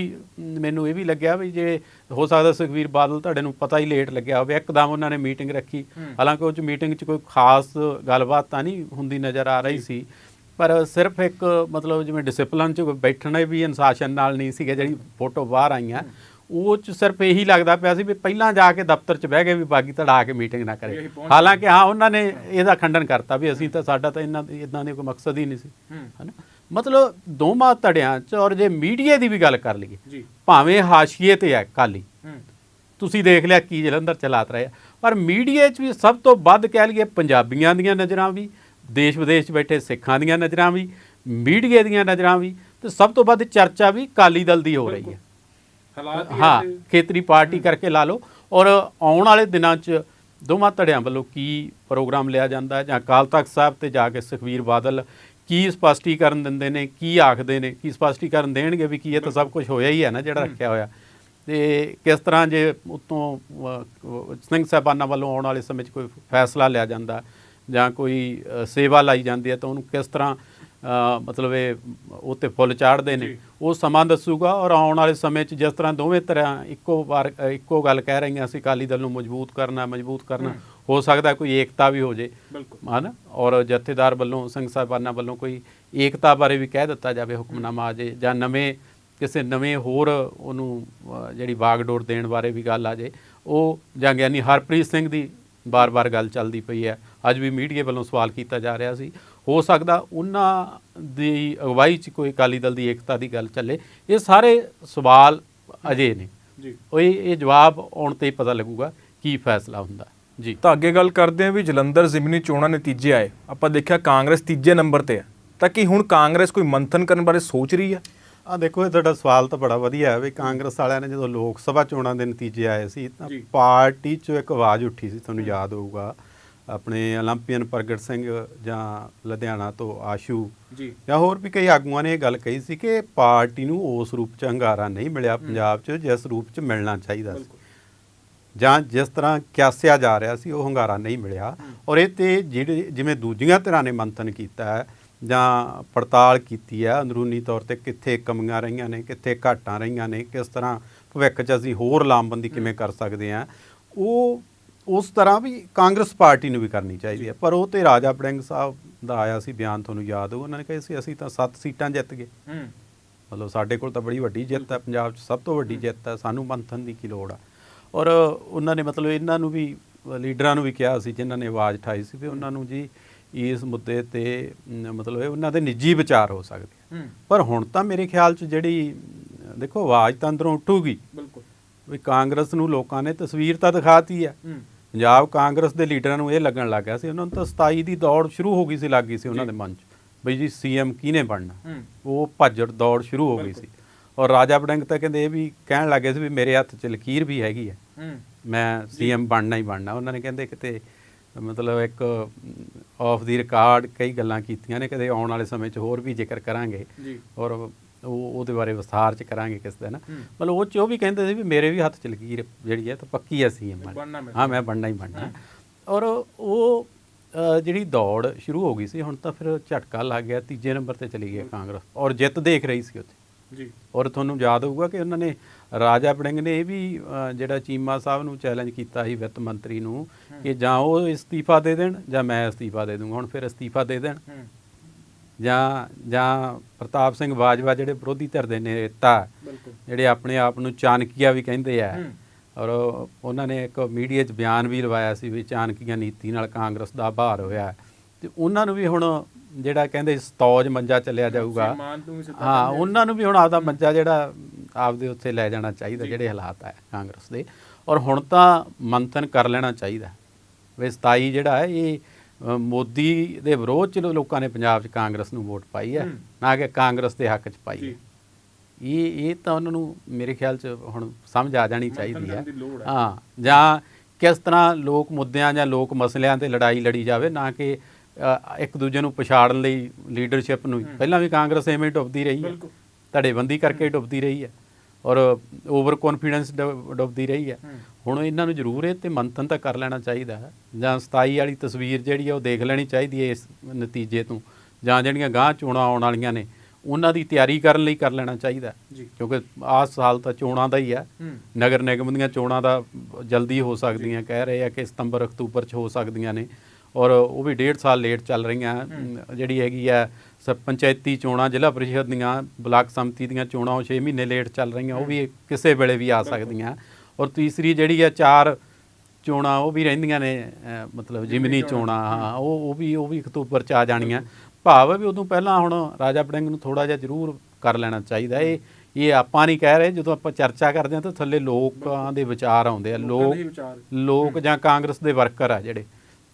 ਮੈਨੂੰ ਇਹ ਵੀ ਲੱਗਿਆ ਵੀ ਜੇ ਹੋ ਸਕਦਾ ਸੁਖਵੀਰ ਬਾਦਲ ਧੜੇ ਨੂੰ ਪਤਾ ਹੀ ਲੇਟ ਲੱਗਿਆ ਹੋਵੇ ਇੱਕਦਮ ਉਹਨਾਂ ਨੇ ਮੀਟਿੰਗ ਰੱਖੀ। ਹਾਲਾਂਕਿ ਉਹ ਚ ਮੀਟਿੰਗ 'ਚ ਕੋਈ ਖਾਸ ਗੱਲਬਾਤ ਤਾਂ ਨਹੀਂ ਹੁੰਦੀ ਨਜ਼ਰ ਆ ਰਹੀ ਸੀ ਪਰ ਸਿਰਫ ਇੱਕ ਮਤਲਬ ਜਿਵੇਂ ਡਿਸਪਲਿਨ 'ਚ ਬੈਠਣਾ ਵੀ ਅਨੁਸ਼ਾਸਨ ਨਾਲ ਨਹੀਂ ਸੀਗਾ ਜਿਹੜੀ ਫੋਟੋ ਬਾਹਰ ਆਈਆਂ ਉਹ ਚ ਸਿਰਫ ਇਹੀ ਲੱਗਦਾ ਪਿਆ ਸੀ ਵੀ ਪਹਿਲਾਂ ਜਾ ਕੇ ਦਫ਼ਤਰ 'ਚ ਬਹਿ ਕੇ ਵੀ ਬਾਗੀ ਧੜਾ ਕੇ ਮੀਟਿੰਗ ਨਾ ਕਰੇ। ਹਾਲਾਂਕਿ ਹਾਂ ਉਹਨਾਂ ਨੇ ਇਹਦਾ ਖੰਡਨ ਕਰਤਾ ਵੀ ਅਸੀਂ ਤਾਂ ਸਾਡਾ ਤਾਂ ਇਹਨਾਂ ਇਦਾਂ ਦੇ ਕੋਈ ਮਕਸਦ ਹੀ ਨਹੀਂ ਸੀ। ਹਨਾ? ਮਤਲਬ ਦੋਵਾਂ ਧੜਿਆਂ 'ਚ ਔਰ ਜੇ ਮੀਡੀਆ ਦੀ ਵੀ ਗੱਲ ਕਰ ਲਈਏ ਜੀ। ਭਾਵੇਂ ਹਾਸ਼ੀਏ ਤੇ ਹੈ ਕਾਲੀ ਤੁਸੀਂ ਦੇਖ ਲਿਆ ਕੀ ਜਲੰਧਰ ਚਲਾਤ ਰਿਹਾ ਪਰ ਮੀਡੀਆ 'ਚ ਵੀ ਸਭ ਤੋਂ ਵੱਧ ਕਹਿ ਲਈਏ ਪੰਜਾਬੀਆਂ ਦੀਆਂ ਨਜ਼ਰਾਂ ਵੀ ਦੇਸ਼ ਵਿਦੇਸ਼ 'ਚ ਬੈਠੇ ਸਿੱਖਾਂ ਦੀਆਂ ਨਜ਼ਰਾਂ ਵੀ ਮੀਡੀਆ ਦੀਆਂ ਨਜ਼ਰਾਂ ਵੀ ਤੇ ਸਭ ਤੋਂ ਵੱਧ ਚਰਚਾ ਵੀ ਕਾਲੀ ਦਲ ਦੀ ਹੋ ਰਹੀ ਹੈ। ਹਾਂ ਖੇਤਰੀ ਪਾਰਟੀ ਕਰਕੇ ਲਾ ਲਓ। ਔਰ ਆਉਣ ਵਾਲੇ ਦਿਨਾਂ 'ਚ ਦੋਵਾਂ ਧੜਿਆਂ ਵੱਲੋਂ ਕੀ ਪ੍ਰੋਗਰਾਮ ਲਿਆ ਜਾਂਦਾ ਜਾਂ ਅਕਾਲ ਤਖਤ ਸਾਹਿਬ ਤੇ ਜਾ ਕੇ ਸੁਖਵੀਰ ਬਾਦਲ ਕੀ ਸਪਸ਼ਟੀਕਰਨ ਦਿੰਦੇ ਨੇ ਕੀ ਆਖਦੇ ਨੇ ਕੀ ਸਪਸ਼ਟੀਕਰਨ ਦੇਣਗੇ ਵੀ ਕੀ ਇਹ ਤਾਂ ਸਭ ਕੁਝ ਹੋਇਆ ਹੀ ਹੈ ਨਾ ਜਿਹੜਾ ਰੱਖਿਆ ਹੋਇਆ। ਤੇ ਕਿਸ ਤਰ੍ਹਾਂ ਜੇ ਉਤੋਂ ਸਿੰਘ ਸਾਹਿਬਾਨਾਂ ਵੱਲੋਂ ਆਉਣ ਵਾਲੇ ਸਮੇਂ 'ਚ ਕੋਈ ਫੈਸਲਾ ਲਿਆ ਜਾਂਦਾ ਜਾਂ ਕੋਈ ਸੇਵਾ ਲਾਈ ਜਾਂਦੀ ਹੈ ਤਾਂ ਉਹਨੂੰ ਕਿਸ ਤਰ੍ਹਾਂ ਮਤਲਬ ਇਹ ਉਹ ਤੇ ਫੁੱਲ ਚਾੜਦੇ ਨੇ। ਉਹ ਸਮਾਂ ਦੱਸੂਗਾ ਔਰ ਆਉਣ ਵਾਲੇ ਸਮੇਂ 'ਚ ਜਿਸ ਤਰ੍ਹਾਂ ਦੋਵੇਂ ਤਰ੍ਹਾਂ ਇੱਕੋ ਵਾਰ ਇੱਕੋ ਗੱਲ ਕਹਿ ਰਹੀਆਂ ਸੀ ਅਕਾਲੀ ਦਲ ਨੂੰ ਮਜ਼ਬੂਤ ਕਰਨਾ ਮਜ਼ਬੂਤ ਕਰਨਾ ਹੋ। ਸਕਦਾ ਕੋਈ ਏਕਤਾ ਵੀ ਹੋ ਜੇ। ਹਨ? ਔਰ ਜਥੇਦਾਰ ਵੱਲੋਂ ਸਿੰਘ ਸਾਹਿਬਾਨਾਂ ਵੱਲੋਂ ਕੋਈ ਏਕਤਾ ਬਾਰੇ ਵੀ ਕਹਿ ਦਿੱਤਾ ਜਾਵੇ ਹੁਕਮਨਾਮਾ ਆ ਜੇ ਜਾਂ ਨਵੇਂ ਕਿਸੇ ਨਵੇਂ ਹੋਰ ਉਹਨੂੰ ਜਿਹੜੀ ਬਾਗਡੋਰ ਦੇਣ ਬਾਰੇ ਵੀ ਗੱਲ ਆ ਜੇ। ਉਹ ਜਾਂ ਗਿਆਨੀ ਹਰਪ੍ਰੀਤ ਸਿੰਘ ਦੀ ਬਾਰ-ਬਾਰ ਗੱਲ ਚੱਲਦੀ ਪਈ ਹੈ। ਅੱਜ ਵੀ ਮੀਡੀਆ ਵੱਲੋਂ ਸਵਾਲ ਕੀਤਾ ਜਾ ਰਿਹਾ ਸੀ। ਹੋ ਸਕਦਾ ਉਹਨਾਂ ਦੀ ਅਗਵਾਈ 'ਚ ਕੋਈ ਅਕਾਲੀ ਦਲ ਦੀ ਏਕਤਾ ਦੀ ਗੱਲ ਚੱਲੇ। ਇਹ ਸਾਰੇ ਸਵਾਲ ਅਜੇ ਨੇ। ਜੀ। ਉਹ ਇਹ ਇਹ ਜਵਾਬ ਆਉਣ ਤੇ ਹੀ ਪਤਾ ਲੱਗੂਗਾ ਕੀ ਫੈਸਲਾ ਹੁੰਦਾ। ਜੀ। ਤਾਂ ਅੱਗੇ ਗੱਲ ਕਰਦੇ ਹਾਂ ਵੀ ਜਲੰਧਰ ਜ਼ਿਮਨੀ ਚੋਣਾਂ ਨਤੀਜੇ ਆਏ। ਆਪਾਂ ਦੇਖਿਆ ਕਾਂਗਰਸ ਤੀਜੇ ਨੰਬਰ ਤੇ ਹੈ ਤਾਂ ਕੀ ਹੁਣ ਕਾਂਗਰਸ ਕੋਈ ਮੰਥਨ ਕਰਨ ਬਾਰੇ ਸੋਚ ਰਹੀ ਹੈ ਆ ਦੇਖੋ ਇਹ ਤੁਹਾਡਾ ਸਵਾਲ ਤਾਂ ਬੜਾ ਵਧੀਆ ਹੈ ਵੀ ਕਾਂਗਰਸ ਵਾਲਿਆਂ ਨੇ ਜਦੋਂ ਲੋਕ ਸਭਾ ਚੋਣਾਂ ਦੇ ਨਤੀਜੇ ਆਏ ਸੀ ਤਾਂ। ਪਾਰਟੀ 'ਚੋਂ ਇੱਕ ਆਵਾਜ਼ ਉੱਠੀ ਸੀ ਤੁਹਾਨੂੰ ਯਾਦ ਹੋਊਗਾ। ਆਪਣੇ 올림ਪੀਅਨ ਪ੍ਰਗਟ ਸਿੰਘ ਜਾਂ ਲੁਧਿਆਣਾ ਤੋਂ ਆਸ਼ੂ ਜੀ। ਜਾਂ ਹੋਰ ਵੀ ਕਈ ਆਗੂਆਂ ਨੇ ਇਹ ਗੱਲ ਕਹੀ ਸੀ ਕਿ ਪਾਰਟੀ ਨੂੰ ਉਸ ਰੂਪ ਚ ਹੰਗਾਰਾ ਨਹੀਂ ਮਿਲਿਆ ਪੰਜਾਬ 'ਚ ਜਿਸ ਰੂਪ 'ਚ ਮਿਲਣਾ ਚਾਹੀਦਾ ਸੀ। ਜਾਂ ਜਿਸ ਤਰ੍ਹਾਂ ਕਿਆਸਿਆ ਜਾ ਰਿਹਾ ਸੀ ਉਹ ਹੰਗਾਰਾ ਨਹੀਂ ਮਿਲਿਆ। ਔਰ ਇਹ ਤੇ ਜਿਹੜੇ ਜਿਵੇਂ ਦੂਜੀਆਂ ਧਿਰਾਂ ਨੇ ਮੰਥਨ ਕੀਤਾ ਹੈ ਜਾਂ ਪੜਤਾਲ ਕੀਤੀ ਹੈ ਅੰਦਰੂਨੀ ਤੌਰ ਤੇ ਕਿੱਥੇ ਕਮੀਆਂ ਰਹੀਆਂ ਨੇ ਕਿੱਥੇ ਘਾਟਾਂ ਰਹੀਆਂ ਨੇ ਕਿਸ ਤਰ੍ਹਾਂ ਭਵਿੱਖ 'ਚ ਅਸੀਂ ਹੋਰ ਲਾਮਬੰਦੀ ਕਿਵੇਂ ਕਰ ਸਕਦੇ ਆ ਉਹ ਉਸ ਤਰ੍ਹਾਂ ਵੀ ਕਾਂਗਰਸ ਪਾਰਟੀ ਨੂੰ ਵੀ ਕਰਨੀ ਚਾਹੀਦੀ ਹੈ। ਪਰ ਉਹ ਤੇ ਰਾਜਾ ਬੜਿੰਗ ਸਾਹਿਬ ਦਾ ਆਇਆ ਸੀ ਬਿਆਨ ਤੁਹਾਨੂੰ ਯਾਦ ਹੋਊ ਉਹਨਾਂ ਨੇ ਕਿਹਾ ਸੀ ਅਸੀਂ ਤਾਂ 7 ਸੀਟਾਂ ਜਿੱਤ ਗਏ। ਹੂੰ। ਮਤਲਬ ਸਾਡੇ ਕੋਲ ਤਾਂ ਬੜੀ ਵੱਡੀ ਜਿੱਤ ਹੈ ਪੰਜਾਬ 'ਚ ਸਭ ਤੋਂ ਵੱਡੀ ਜਿੱਤ ਹੈ ਸਾਨੂੰ ਮੰਥਨ ਦੀ ਕੀ ਲੋੜ ਆ। ਔਰ ਉਹਨਾਂ ਨੇ ਮਤਲਬ ਇਹਨਾਂ ਨੂੰ ਵੀ ਲੀਡਰਾਂ ਨੂੰ ਵੀ ਕਿਹਾ ਸੀ ਜਿਨ੍ਹਾਂ ਨੇ ਆਵਾਜ਼ ਉਠਾਈ ਸੀ ਵੀ ਉਹਨਾਂ ਨੂੰ ਜੀ ਇਸ ਮੁੱਦੇ ਤੇ ਮਤਲਬ ਇਹ ਉਹਨਾਂ ਦੇ ਨਿੱਜੀ ਵਿਚਾਰ ਹੋ ਸਕਦੇ ਪਰ ਹੁਣ ਤਾਂ ਮੇਰੇ ਖਿਆਲ 'ਚ ਜਿਹੜੀ ਦੇਖੋ ਆਵਾਜ਼ ਤਾਂ ਅੰਦਰੋਂ ਉੱਠੂਗੀ। ਬਿਲਕੁਲ। ਵੀ ਕਾਂਗਰਸ ਨੂੰ ਲੋਕਾਂ ਨੇ ਤਸਵੀਰ ਤਾਂ ਦਿਖਾਤੀ ਹੂੰ। ਪੰਜਾਬ ਕਾਂਗਰਸ ਦੇ ਲੀਡਰਾਂ ਨੂੰ ਇਹ ਲੱਗਣ ਲੱਗ ਗਿਆ ਸੀ ਉਹਨਾਂ ਨੂੰ ਤਾਂ 27 ਦੀ ਦੌੜ ਸ਼ੁਰੂ ਹੋ ਗਈ ਸੀ ਲੱਗੀ ਸੀ ਉਹਨਾਂ ਦੇ ਮਨ 'ਚ। ਬਈ ਜੀ ਸੀਐਮ ਕਿਹਨੇ ਬਣਨਾ? ਉਹ ਭੱਜੜ ਦੌੜ ਸ਼ੁਰੂ ਹੋ ਗਈ ਸੀ। ਔਰ ਰਾਜਾ ਵੜਿੰਗ ਤਾਂ ਕਹਿੰਦੇ ਇਹ ਵੀ ਕਹਿਣ ਲੱਗੇ ਸੀ ਵੀ ਮੇਰੇ ਹੱਥ 'ਚ ਲਕੀਰ ਵੀ ਹੈਗੀ ਹੈ। ਹੂੰ। ਮੈਂ ਸੀਐਮ ਬਣਨਾ ਹੀ ਬਣਨਾ। ਉਹਨਾਂ ਨੇ ਕਹਿੰਦੇ ਕਿਤੇ ਮਤਲਬ ਇੱਕ ਆਫ ਦੀ ਰਿਕਾਰਡ ਕਈ ਗੱਲਾਂ ਕੀਤੀਆਂ ਨੇ ਕਦੇ ਆਉਣ ਵਾਲੇ ਸਮੇਂ 'ਚ ਹੋਰ ਵੀ ਜ਼ਿਕਰ ਕਰਾਂਗੇ। ਜੀ। ਔਰ ਉਹ ਉਹਦੇ ਬਾਰੇ ਵਿਸਥਾਰ 'ਚ ਕਰਾਂਗੇ ਕਿਸ ਦਿਨ। ਮਤਲਬ ਉਹ 'ਚ ਉਹ ਵੀ ਕਹਿੰਦੇ ਸੀ ਵੀ ਮੇਰੇ ਵੀ ਹੱਥ 'ਚ ਲਕੀਰ ਜਿਹੜੀ ਹੈ ਤਾਂ ਪੱਕੀ ਹੈ ਸੀਐਮ ਬਣਨਾ ਮੈਂ। ਹਾਂ ਮੈਂ ਬਣਨਾ ਹੀ ਬਣਨਾ। ਔਰ ਉਹ ਜਿਹੜੀ ਦੌੜ ਸ਼ੁਰੂ ਹੋ ਗਈ ਸੀ ਹੁਣ ਤਾਂ ਫਿਰ ਝਟਕਾ ਲੱਗ ਗਿਆ ਤੀਜੇ ਨੰਬਰ ਤੇ ਚਲੀ ਗਈ ਕਾਂਗਰਸ। ਔਰ ਜਿੱਤ ਦੇਖ ਰਹੀ ਸੀ ਉੱਥੇ। ਜੀ। ਔਰ ਤੁਹਾਨੂੰ ਯਾਦ ਹੋਊਗਾ ਕਿ ਉਹਨਾਂ ਨੇ ਰਾਜਾ ਵੜਿੰਗ ਨੇ ਇਹ ਵੀ ਜਿਹੜਾ ਚੀਮਾ ਸਾਹਿਬ ਨੂੰ ਚੈਲੰਜ ਕੀਤਾ ਸੀ ਵਿੱਤ ਮੰਤਰੀ ਨੂੰ ਕਿ ਜਾਂ ਉਹ ਅਸਤੀਫਾ ਦੇ ਦੇਣ ਜਾਂ ਮੈਂ ਅਸਤੀਫਾ ਦੇ ਦੂੰਗਾ ਹੁਣ ਫਿਰ ਅਸਤੀਫਾ ਦੇ ਦੇਣ। ਜਾਂ ਜਾਂ ਪ੍ਰਤਾਪ ਸਿੰਘ ਬਾਜਵਾ ਜਿਹੜੇ ਵਿਰੋਧੀ ਧਿਰ ਦੇ ਨੇਤਾ ਜਿਹੜੇ ਆਪਣੇ ਆਪ ਨੂੰ ਚਾਣਕੀਆ ਵੀ ਕਹਿੰਦੇ ਆ। ਔਰ ਉਹਨਾਂ ਨੇ ਇੱਕ ਮੀਡੀਆ 'ਚ ਬਿਆਨ ਵੀ ਲਵਾਇਆ ਸੀ ਵੀ ਚਾਣਕੀਆ ਨੀਤੀ ਨਾਲ ਕਾਂਗਰਸ ਦਾ ਭਾਰ ਹੋਇਆ। ਤੇ ਉਹਨਾਂ ਨੂੰ ਵੀ ਹੁਣ ਜਿਹੜਾ ਕਹਿੰਦੇ ਸਤੌਜ ਮੰਜਾ ਚੱਲਿਆ ਜਾਊਗਾ। ਹਾਂ ਉਹਨਾਂ ਨੂੰ ਵੀ ਹੁਣ ਆਪਦਾ ਮੰਜਾ ਜਿਹੜਾ ਆਪਦੇ ਉੱਥੇ ਲੈ ਜਾਣਾ ਚਾਹੀਦਾ ਜਿਹੜੇ ਹਾਲਾਤ ਹੈ ਕਾਂਗਰਸ ਦੇ। ਔਰ ਹੁਣ ਤਾਂ ਮੰਥਨ ਕਰ ਲੈਣਾ ਚਾਹੀਦਾ। ਵੀ 27 ਜਿਹੜਾ ਹੈ ਇਹ ਮੋਦੀ ਦੇ ਵਿਰੋਧ ਚ ਲੋਕਾਂ ਨੇ ਪੰਜਾਬ 'ਚ ਕਾਂਗਰਸ ਨੂੰ ਵੋਟ ਪਾਈ ਹੈ। ਨਾ ਕਿ ਕਾਂਗਰਸ ਦੇ ਹੱਕ 'ਚ ਪਾਈ। ਹੈ ਇਹ ਇਹ ਤਾਂ ਉਹਨਾਂ ਨੂੰ ਮੇਰੇ ਖਿਆਲ 'ਚ ਹੁਣ ਸਮਝ ਆ ਜਾਣੀ ਚਾਹੀਦੀ ਹੈ ਹੈ। ਜਾਂ ਕਿਸ ਤਰ੍ਹਾਂ ਲੋਕ ਮੁੱਦਿਆਂ ਜਾਂ ਲੋਕ ਮਸਲਿਆਂ ਤੇ ਲੜਾਈ ਲੜੀ ਜਾਵੇ ਨਾ ਕਿ ਇੱਕ ਦੂਜੇ ਨੂੰ ਪਛਾੜਨ ਲਈ ਲੀਡਰਸ਼ਿਪ ਨੂੰ ਪਹਿਲਾਂ ਵੀ ਕਾਂਗਰਸ ਐਵੇਂ ਡੁੱਬਦੀ ਰਹੀ ਹੈ। ਧੜੇਬੰਦੀ ਕਰਕੇ ਡੁੱਬਦੀ ਰਹੀ ਹੈ ਔਰ ਓਵਰ ਕੌਨਫੀਡੈਂਸ ਡੁੱਬਦੀ ਰਹੀ ਹੈ। ਹੁਣ ਇਹਨਾਂ ਨੂੰ ਜ਼ਰੂਰ ਇਹ ਤੇ ਮੰਥਨ ਤਾਂ ਕਰ ਲੈਣਾ ਚਾਹੀਦਾ ਹੈ। ਜਾਂ 27 ਵਾਲੀ ਤਸਵੀਰ ਜਿਹੜੀ ਹੈ ਉਹ ਦੇਖ ਲੈਣੀ ਚਾਹੀਦੀ ਹੈ ਇਸ ਨਤੀਜੇ ਤੋਂ। ਜਾਂ ਜਿਹੜੀਆਂ ਗਾਂਹ ਚੋਣਾਂ ਆਉਣ ਵਾਲੀਆਂ ਨੇ ਉਹਨਾਂ ਦੀ ਤਿਆਰੀ ਕਰਨ ਲਈ ਕਰ ਲੈਣਾ ਚਾਹੀਦਾ। ਕਿਉਂਕਿ ਆਹ ਸਾਲ ਤਾਂ ਚੋਣਾਂ ਦਾ ਹੀ ਹੈ। ਨਗਰ ਨਿਗਮ ਦੀਆਂ ਚੋਣਾਂ ਦਾ ਜਲਦੀ ਹੋ ਸਕਦੀਆਂ ਕਹਿ ਰਹੇ ਆ ਕਿ ਸਤੰਬਰ ਅਕਤੂਬਰ ਚ ਹੋ ਸਕਦੀਆਂ ਨੇ। ਔਰ ਉਹ ਵੀ ਡੇਢ ਸਾਲ ਲੇਟ ਚੱਲ ਰਹੀਆਂ ਜਿਹੜੀ ਹੈਗੀ ਆ ਪੰਚਾਇਤੀ ਚੋਣਾਂ ਜ਼ਿਲ੍ਹਾ ਪਰਿਸ਼ਦ ਦੀਆਂ ਬਲਾਕ ਸੰਮਤੀ ਦੀਆਂ ਚੋਣਾਂ ਉਹ 6 ਮਹੀਨੇ ਲੇਟ ਚੱਲ ਰਹੀਆਂ ਉਹ ਵੀ ਕਿਸੇ ਵੇਲੇ ਵੀ ਆ ਸਕਦੀਆਂ। ਔਰ ਤੀਸਰੀ ਜਿਹੜੀ ਆ ਚਾਰ ਚੋਣਾਂ ਉਹ ਵੀ ਰਹਿੰਦੀਆਂ ਨੇ ਮਤਲਬ ਜਿਮਨੀ ਚੋਣਾਂ। ਹਾਂ ਉਹ ਉਹ ਵੀ ਉਹ ਵੀ ਅਕਤੂਬਰ ਚ ਆ ਜਾਣੀਆਂ। ਭਾਵ ਹੈ ਵੀ ਉਦੋਂ ਪਹਿਲਾਂ ਹੁਣ ਰਾਜਾ ਵੜਿੰਗ ਨੂੰ ਥੋੜਾ ਜਿਹਾ ਜ਼ਰੂਰ ਕਰ ਲੈਣਾ ਚਾਹੀਦਾ ਇਹ ਇਹ ਆਪਾਂ ਨਹੀਂ ਕਹਿ ਰਹੇ ਜਦੋਂ ਆਪਾਂ ਚਰਚਾ ਕਰਦੇ ਹਾਂ ਤਾਂ ਥੱਲੇ ਲੋਕਾਂ ਦੇ ਵਿਚਾਰ ਆਉਂਦੇ ਆ। ਲੋਕ। ਲੋਕ ਜਾਂ ਕਾਂਗਰਸ ਦੇ ਵਰਕਰ ਆ ਜਿਹੜੇ।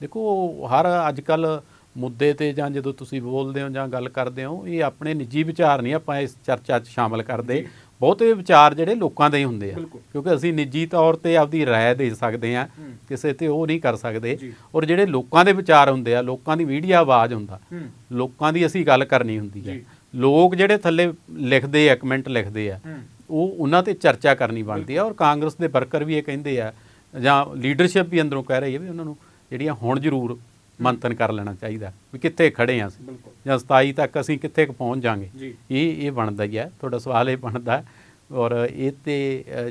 ਦੇਖੋ ਹਰ ਅੱਜ ਕੱਲ ਮੁੱਦੇ ਤੇ ਜਾਂ ਜਦੋਂ ਤੁਸੀਂ ਬੋਲਦੇ ਹੋ ਜਾਂ ਗੱਲ ਕਰਦੇ ਹੋ ਇਹ ਆਪਣੇ ਨਿੱਜੀ ਵਿਚਾਰ ਨਹੀਂ ਆਪਾਂ ਇਸ ਚਰਚਾ 'ਚ ਸ਼ਾਮਲ ਕਰਦੇ ਬਹੁਤੇ ਵਿਚਾਰ ਜਿਹੜੇ ਲੋਕਾਂ ਦੇ ਹੀ ਹੁੰਦੇ ਆ ਬਿਲਕੁਲ। ਕਿਉਂਕਿ ਅਸੀਂ ਨਿੱਜੀ ਤੌਰ ਤੇ ਆਪਦੀ رائے ਦੇ ਸਕਦੇ ਆ ਕਿਸੇ ਤੇ ਉਹ ਨਹੀਂ ਕਰ ਸਕਦੇ ਜੀ। ਔਰ ਜਿਹੜੇ ਲੋਕਾਂ ਦੇ ਵਿਚਾਰ ਹੁੰਦੇ ਆ ਲੋਕਾਂ ਦੀ ਮੀਡੀਆ ਆਵਾਜ਼ ਹੁੰਦਾ ਹੂੰ। ਲੋਕਾਂ ਦੀ ਅਸੀਂ ਗੱਲ ਕਰਨੀ ਹੁੰਦੀ ਹੈ ਜੀ। ਲੋਕ ਜਿਹੜੇ ਥੱਲੇ ਲਿਖਦੇ ਆ ਕਮੈਂਟ ਲਿਖਦੇ ਆ ਹੂੰ। ਉਹ ਉਹਨਾਂ ਤੇ ਚਰਚਾ ਕਰਨੀ ਬਣਦੀ ਆ ਔਰ ਕਾਂਗਰਸ ਦੇ ਵਰਕਰ ਵੀ ਇਹ ਕਹਿੰਦੇ ਆ ਜਾਂ ਲੀਡਰਸ਼ਿਪ ਵੀ ਅੰਦਰੋਂ ਕਹਿ ਰਹੀ ਹੈ ਵੀ ਉਹਨਾਂ ਨੂੰ ਜਿਹੜੀਆਂ ਹੁਣ ਜ਼ਰੂਰ ਮੰਥਨ ਕਰ ਲੈਣਾ ਚਾਹੀਦਾ ਵੀ ਕਿੱਥੇ ਖੜੇ ਆ ਅਸੀਂ। ਜਾਂ 27 ਤੱਕ ਅਸੀਂ ਕਿੱਥੇ ਕੁ ਪਹੁੰਚ ਜਾਾਂਗੇ। ਇਹ ਇਹ ਬਣਦਾ ਹੀ ਹੈ ਤੁਹਾਡਾ ਸਵਾਲ ਇਹ ਬਣਦਾ ਔਰ ਇਹ ਤੇ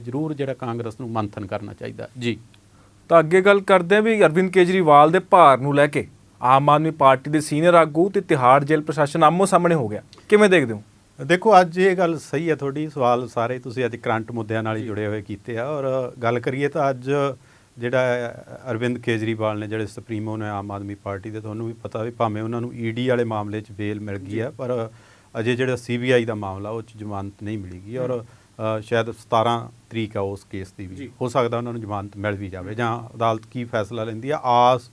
ਜ਼ਰੂਰ ਜਿਹੜਾ ਕਾਂਗਰਸ ਨੂੰ ਮੰਥਨ ਕਰਨਾ ਚਾਹੀਦਾ ਜੀ। ਤਾਂ ਅੱਗੇ ਗੱਲ ਕਰਦੇ ਹਾਂ ਵੀ ਅਰਵਿੰਦ ਕੇਜਰੀਵਾਲ ਦੇ ਭਾਰ ਨੂੰ ਲੈ ਕੇ ਆਮ ਆਦਮੀ ਪਾਰਟੀ ਦੇ ਸੀਨੀਅਰ ਆਗੂ ਤੇ ਤਿਹਾੜ ਜੇਲ੍ਹ ਪ੍ਰਸ਼ਾਸਨ ਆਮੋ ਸਾਹਮਣੇ ਹੋ ਗਿਆ। ਕਿਵੇਂ ਦੇਖਦੇ ਹੋ? ਦੇਖੋ ਅੱਜ ਇਹ ਗੱਲ ਸਹੀ ਹੈ ਤੁਹਾਡੀ। ਸਵਾਲ ਸਾਰੇ ਤੁਸੀਂ ਅੱਜ ਕਰੰਟ ਮੁੱਦਿਆਂ ਨਾਲ ਹੀ ਜੁੜੇ ਹੋਏ ਕੀਤੇ ਆ। ਔਰ ਗੱਲ ਕਰੀਏ ਤਾਂ ਅੱਜ ਜਿਹੜਾ ਅਰਵਿੰਦ ਕੇਜਰੀਵਾਲ ਨੇ ਜਿਹੜੇ ਸੁਪਰੀਮੋ ਨੇ ਆਮ ਆਦਮੀ ਪਾਰਟੀ ਦੇ ਤੁਹਾਨੂੰ ਵੀ ਪਤਾ ਵੀ ਭਾਵੇਂ ਉਹਨਾਂ ਨੂੰ ਈਡੀ ਵਾਲੇ ਮਾਮਲੇ 'ਚ ਬੇਲ ਮਿਲ ਗਈ ਹੈ ਪਰ ਅਜੇ ਜਿਹੜਾ ਸੀਬੀਆਈ ਦਾ ਮਾਮਲਾ ਉਹ 'ਚ ਜ਼ਮਾਨਤ ਨਹੀਂ ਮਿਲੀਗੀ ਔਰ ਸ਼ਾਇਦ 17 ਤਰੀਕ ਆ ਉਸ ਕੇਸ ਦੀ ਵੀ। ਹੋ ਸਕਦਾ ਉਹਨਾਂ ਨੂੰ ਜ਼ਮਾਨਤ ਮਿਲ ਵੀ ਜਾਵੇ ਜਾਂ ਅਦਾਲਤ ਕੀ ਫੈਸਲਾ ਲੈਂਦੀ ਆ ਆਸ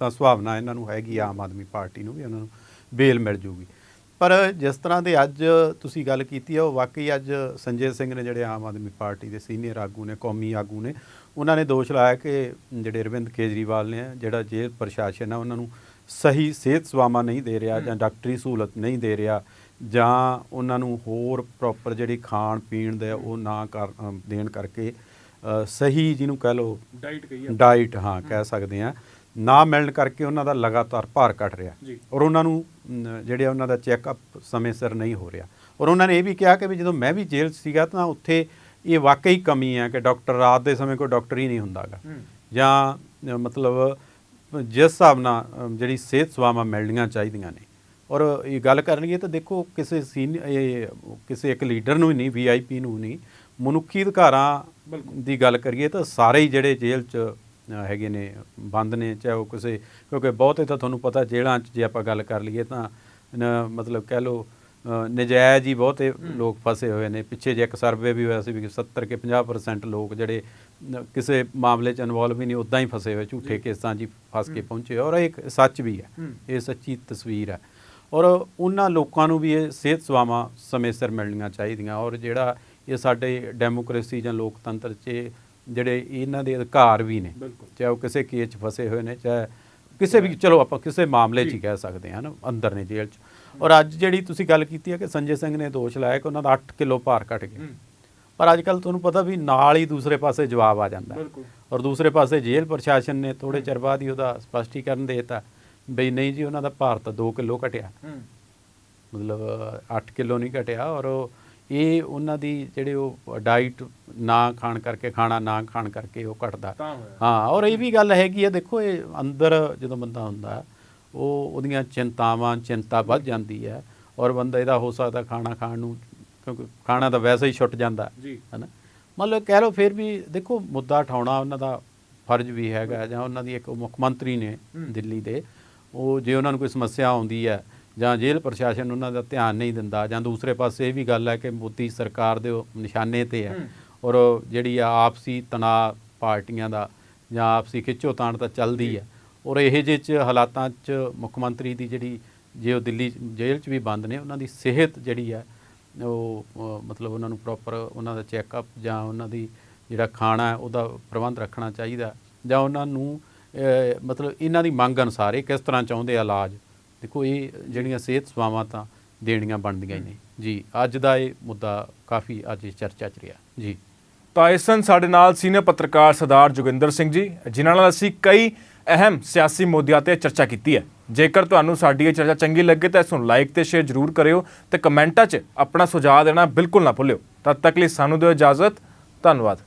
ਤਾਂ ਸੁਭਾਵਨਾ ਇਹਨਾਂ ਨੂੰ ਹੈਗੀ ਆਮ ਆਦਮੀ ਪਾਰਟੀ ਨੂੰ ਵੀ ਉਹਨਾਂ ਨੂੰ ਬੇਲ ਮਿਲ ਜੂਗੀ। ਪਰ ਜਿਸ ਤਰ੍ਹਾਂ ਦੇ ਅੱਜ ਤੁਸੀਂ ਗੱਲ ਕੀਤੀ ਹੈ ਉਹ ਵਾਕਈ ਅੱਜ ਸੰਜੇ ਸਿੰਘ ਨੇ ਜਿਹੜੇ ਆਮ ਆਦਮੀ ਪਾਰਟੀ ਦੇ ਸੀਨੀਅਰ ਆਗੂ ਨੇ ਕੌਮੀ ਆਗੂ ਨੇ ਉਹਨਾਂ ਨੇ ਦੋਸ਼ ਲਾਇਆ ਕਿ ਜਿਹੜੇ ਅਰਵਿੰਦ ਕੇਜਰੀਵਾਲ ਨੇ ਜਿਹੜਾ ਜੇਲ੍ਹ ਪ੍ਰਸ਼ਾਸਨ ਹੈ ਉਹਨਾਂ ਨੂੰ ਸਹੀ ਸਿਹਤ ਸੇਵਾਵਾਂ ਨਹੀਂ ਦੇ ਰਿਹਾ ਜਾਂ ਡਾਕਟਰੀ ਸਹੂਲਤ ਨਹੀਂ ਦੇ ਰਿਹਾ ਜਾਂ ਉਹਨਾਂ ਨੂੰ ਹੋਰ ਪ੍ਰੋਪਰ ਜਿਹੜੀ ਖਾਣ ਪੀਣ ਦੇ ਉਹ ਨਾ ਕਰ ਦੇਣ ਕਰਕੇ ਸਹੀ ਜਿਹਨੂੰ ਕਹਿ ਲਓ ਡਾਈਟ ਕਹੀ ਡਾਈਟ ਹਾਂ ਕਹਿ ਸਕਦੇ ਆ। ਨਾ ਮਿਲਣ ਕਰਕੇ ਉਹਨਾਂ ਦਾ ਲਗਾਤਾਰ ਭਾਰ ਘਟ ਰਿਹਾ। ਔਰ ਉਹਨਾਂ ਨੂੰ ਜਿਹੜੇ ਉਹਨਾਂ ਦਾ ਚੈੱਕਅਪ ਸਮੇਂ ਸਿਰ ਨਹੀਂ ਹੋ ਰਿਹਾ। ਔਰ ਉਹਨਾਂ ਨੇ ਇਹ ਵੀ ਕਿਹਾ ਕਿ ਵੀ ਜਦੋਂ ਮੈਂ ਵੀ ਜੇਲ੍ਹ ਸੀਗਾ ਤਾਂ ਉੱਥੇ ਇਹ ਵਾਕਈ ਕਮੀ ਹੈ ਕਿ ਡਾਕਟਰ ਰਾਤ ਦੇ ਸਮੇਂ ਕੋਈ ਡਾਕਟਰ ਹੀ ਨਹੀਂ ਹੁੰਦਾਗਾ। ਜਾਂ ਮਤਲਬ ਜਿਸ ਹਿਸਾਬ ਨਾਲ ਜਿਹੜੀ ਸਿਹਤ ਸੇਵਾਵਾਂ ਮਿਲਣੀਆਂ ਚਾਹੀਦੀਆਂ ਨੇ। ਔਰ ਇਹ ਗੱਲ ਕਰਨਗੇ ਤਾਂ ਦੇਖੋ ਕਿਸੇ ਸੀਨ ਕਿਸੇ ਇੱਕ ਲੀਡਰ ਨੂੰ ਹੀ ਨਹੀਂ ਵੀਆਈਪੀ ਨੂੰ ਨਹੀਂ। ਮਨੁੱਖੀ ਅਧਿਕਾਰਾਂ ਦੀ ਗੱਲ ਕਰੀਏ ਤਾਂ ਸਾਰੇ ਹੀ ਜਿਹੜੇ ਜੇਲ੍ਹ 'ਚ ਹੈਗੇ ਨੇ ਬੰਦ ਨੇ ਚਾਹੇ ਉਹ ਕਿਸੇ ਕਿਉਂਕਿ ਬਹੁਤੇ ਤਾਂ ਤੁਹਾਨੂੰ ਪਤਾ ਜੇਲ੍ਹਾਂ 'ਚ ਜੇ ਆਪਾਂ ਗੱਲ ਕਰ ਲਈਏ ਤਾਂ ਮਤਲਬ ਕਹਿ ਲਓ ਨਜਾਇਜ਼ ਹੀ ਬਹੁਤੇ ਲੋਕ ਫਸੇ ਹੋਏ ਨੇ। ਪਿੱਛੇ ਜੇ ਇੱਕ ਸਰਵੇ ਵੀ ਹੋਇਆ ਸੀ ਵੀ 70 ਕੇ 50% ਲੋਕ ਜਿਹੜੇ ਕਿਸੇ ਮਾਮਲੇ 'ਚ ਇਨਵੋਲਵ ਹੀ ਨਹੀਂ ਉਦਾਂ ਹੀ ਫਸੇ ਹੋਏ ਝੂਠੇ ਕੇਸਾਂ 'ਚ ਹੀ ਫਸ ਕੇ ਪਹੁੰਚੇ ਔਰ ਇਹ ਇੱਕ ਸੱਚ ਵੀ ਹੂੰ। ਇਹ ਸੱਚੀ ਤਸਵੀਰ ਹੈ। ਔਰ ਉਹਨਾਂ ਲੋਕਾਂ ਨੂੰ ਵੀ ਇਹ ਸਿਹਤ ਸੇਵਾਵਾਂ ਸਮੇਂ ਸਿਰ ਮਿਲਣੀਆਂ ਚਾਹੀਦੀਆਂ। ਔਰ ਜਿਹੜਾ ਇਹ ਸਾਡੇ ਡੈਮੋਕ੍ਰੇਸੀ ਜਾਂ ਲੋਕਤੰਤਰ 'ਚ ਜਿਹੜੇ ਇਹਨਾਂ ਦੇ ਅਧਿਕਾਰ ਵੀ ਨੇ। ਚਾਹੇ ਉਹ ਕਿਸੇ ਕੇਸ 'ਚ ਫਸੇ ਹੋਏ ਨੇ ਚਾਹੇ ਕਿਸੇ ਵੀ ਚਲੋ ਆਪਾਂ ਕਿਸੇ ਮਾਮਲੇ 'ਚ ਹੀ ਕਹਿ ਸਕਦੇ ਹਾਂ ਨਾ ਅੰਦਰ ਨੇ ਜੇਲ੍ਹ 'ਚ ਔਰ ਅੱਜ ਜਿਹੜੀ ਤੁਸੀਂ ਗੱਲ ਕੀਤੀ ਹੈ ਕਿ ਸੰਜੇ ਸਿੰਘ ਨੇ ਦੋਸ਼ ਲਾਇਆ ਕਿ ਉਹਨਾਂ ਦਾ 8 ਕਿਲੋ ਭਾਰ ਘਟ ਗਿਆ। ਪਰ ਅੱਜ ਕੱਲ ਤੁਹਾਨੂੰ ਪਤਾ ਵੀ ਨਾਲ ਹੀ ਦੂਸਰੇ ਪਾਸੇ ਜਵਾਬ ਆ ਜਾਂਦਾ ਹੈ। ਔਰ ਦੂਸਰੇ ਪਾਸੇ ਜੇਲ੍ਹ ਪ੍ਰਸ਼ਾਸਨ ਨੇ ਥੋੜੇ ਚਿਰ ਬਾਅਦ ਹੀ ਉਹਦਾ ਸਪਸ਼ਟੀਕਰਨ ਦੇ ਦਿੱਤਾ ਬਈ ਨਹੀਂ ਜੀ ਉਹਨਾਂ ਦਾ ਭਾਰ ਤਾਂ 2 ਕਿਲੋ ਘਟਿਆ। ਮਤਲਬ 8 ਕਿਲੋ ਨਹੀਂ ਘਟਿਆ ਔਰ ਉਹ- ਇਹ ਉਹਨਾਂ ਦੀ ਜਿਹੜੇ ਉਹ ਡਾਈਟ ਨਾ ਖਾਣ ਕਰਕੇ ਖਾਣਾ ਨਾ ਖਾਣ ਕਰਕੇ ਉਹ ਘਟਦਾ। ਹਾਂ ਔਰ ਇਹ ਵੀ ਗੱਲ ਹੈਗੀ ਆ ਦੇਖੋ ਇਹ ਅੰਦਰ ਜਦੋਂ ਬੰਦਾ ਹੁੰਦਾ ਉਹ ਉਹਦੀਆਂ ਚਿੰਤਾਵਾਂ ਚਿੰਤਾ ਵੱਧ ਜਾਂਦੀ ਹੈ ਔਰ ਬੰਦਾ ਇਹਦਾ ਹੋ ਸਕਦਾ ਖਾਣਾ ਖਾਣ ਨੂੰ ਕਿਉਂਕਿ ਖਾਣਾ ਤਾਂ ਵੈਸੇ ਹੀ ਛੁੱਟ ਜਾਂਦਾ ਜੀ। ਹਨਾ ਮਤਲਬ ਕਹਿ ਲਓ ਫਿਰ ਵੀ ਦੇਖੋ ਮੁੱਦਾ ਉਠਾਉਣਾ ਉਹਨਾਂ ਦਾ ਫਰਜ਼ ਵੀ ਹੈਗਾ ਜਾਂ ਉਹਨਾਂ ਦੀ ਇੱਕ ਮੁੱਖ ਮੰਤਰੀ ਨੇ ਦਿੱਲੀ ਦੇ ਉਹ ਜੇ ਉਹਨਾਂ ਨੂੰ ਕੋਈ ਸਮੱਸਿਆ ਆਉਂਦੀ ਹੈ ਜਾਂ ਜੇਲ੍ਹ ਪ੍ਰਸ਼ਾਸਨ ਉਹਨਾਂ ਦਾ ਧਿਆਨ ਨਹੀਂ ਦਿੰਦਾ ਜਾਂ ਦੂਸਰੇ ਪਾਸੇ ਇਹ ਵੀ ਗੱਲ ਹੈ ਕਿ ਮੋਦੀ ਸਰਕਾਰ ਦੇ ਨਿਸ਼ਾਨੇ ਤੇ ਹੈ ਔਰ ਜਿਹੜੀ ਆ ਆਪਸੀ ਤਣਾਅ ਪਾਰਟੀਆਂ ਦਾ ਜਾਂ ਆਪਸੀ ਖਿੱਚੋਤਾਣ ਤਾਂ ਚੱਲਦੀ ਹੈ। ਔਰ ਇਹ ਜਿਹੇ ਚ ਹਾਲਾਤਾਂ 'ਚ ਮੁੱਖ ਮੰਤਰੀ ਦੀ ਜਿਹੜੀ ਜੇ ਉਹ ਦਿੱਲੀ ਜੇਲ੍ਹ 'ਚ ਵੀ ਬੰਦ ਨੇ ਉਹਨਾਂ ਦੀ ਸਿਹਤ ਜਿਹੜੀ ਹੈ ਉਹ ਮਤਲਬ ਉਹਨਾਂ ਨੂੰ ਪ੍ਰੋਪਰ ਉਹਨਾਂ ਦਾ ਚੈੱਕਅਪ ਜਾਂ ਉਹਨਾਂ ਦੀ ਜਿਹੜਾ ਖਾਣਾ ਹੈ ਉਹਦਾ ਪ੍ਰਬੰਧ ਰੱਖਣਾ ਚਾਹੀਦਾ ਜਾਂ ਉਹਨਾਂ ਨੂੰ ਮਤਲਬ ਇਹਨਾਂ ਦੀ ਮੰਗ ਅਨੁਸਾਰ ਇਹ ਕਿਸ ਤਰ੍ਹਾਂ ਚਾਹੁੰਦੇ ਆ ਇਲਾਜ? ਦੇਖੋ, ਇਹ ਜਿਹੜੀਆਂ ਸਿਹਤ ਸੇਵਾਵਾਂ ਤਾਂ ਦੇਣੀਆਂ ਬਣਦੀਆਂ ਹੀ ਨੇ ਜੀ, ਅੱਜ ਦਾ ਇਹ ਮੁੱਦਾ ਕਾਫੀ ਅੱਜ ਚਰਚਾ 'ਚ ਰਿਹਾ। ਜੀ। ਤਾਂ ਇਸ ਸਨ ਸਾਡੇ ਨਾਲ ਸੀਨੀਅਰ ਪੱਤਰਕਾਰ ਸਰਦਾਰ ਜੋਗਿੰਦਰ ਸਿੰਘ ਜੀ, ਜਿਨ੍ਹਾਂ ਨਾਲ ਅਸੀਂ ਕਈ ਅਹਿਮ ਸਿਆਸੀ ਮੁੱਦਿਆਂ ਤੇ ਚਰਚਾ ਕੀਤੀ ਹੈ। ਜੇਕਰ ਤੁਹਾਨੂੰ ਸਾਡੀ ਇਹ ਚਰਚਾ ਚੰਗੀ ਲੱਗੇ ਤਾਂ ਇਸ ਨੂੰ ਲਾਈਕ ਤੇ ਸ਼ੇਅਰ ਜ਼ਰੂਰ ਕਰਿਓ ਤੇ ਕਮੈਂਟਾਂ 'ਚ ਆਪਣਾ ਸੁਝਾਅ ਦੇਣਾ ਬਿਲਕੁਲ ਨਾ ਭੁੱਲਿਓ। ਤਦ ਤੱਕ ਲਈ ਸਾਨੂੰ ਦਿਓ ਇਜਾਜ਼ਤ। ਧੰਨਵਾਦ।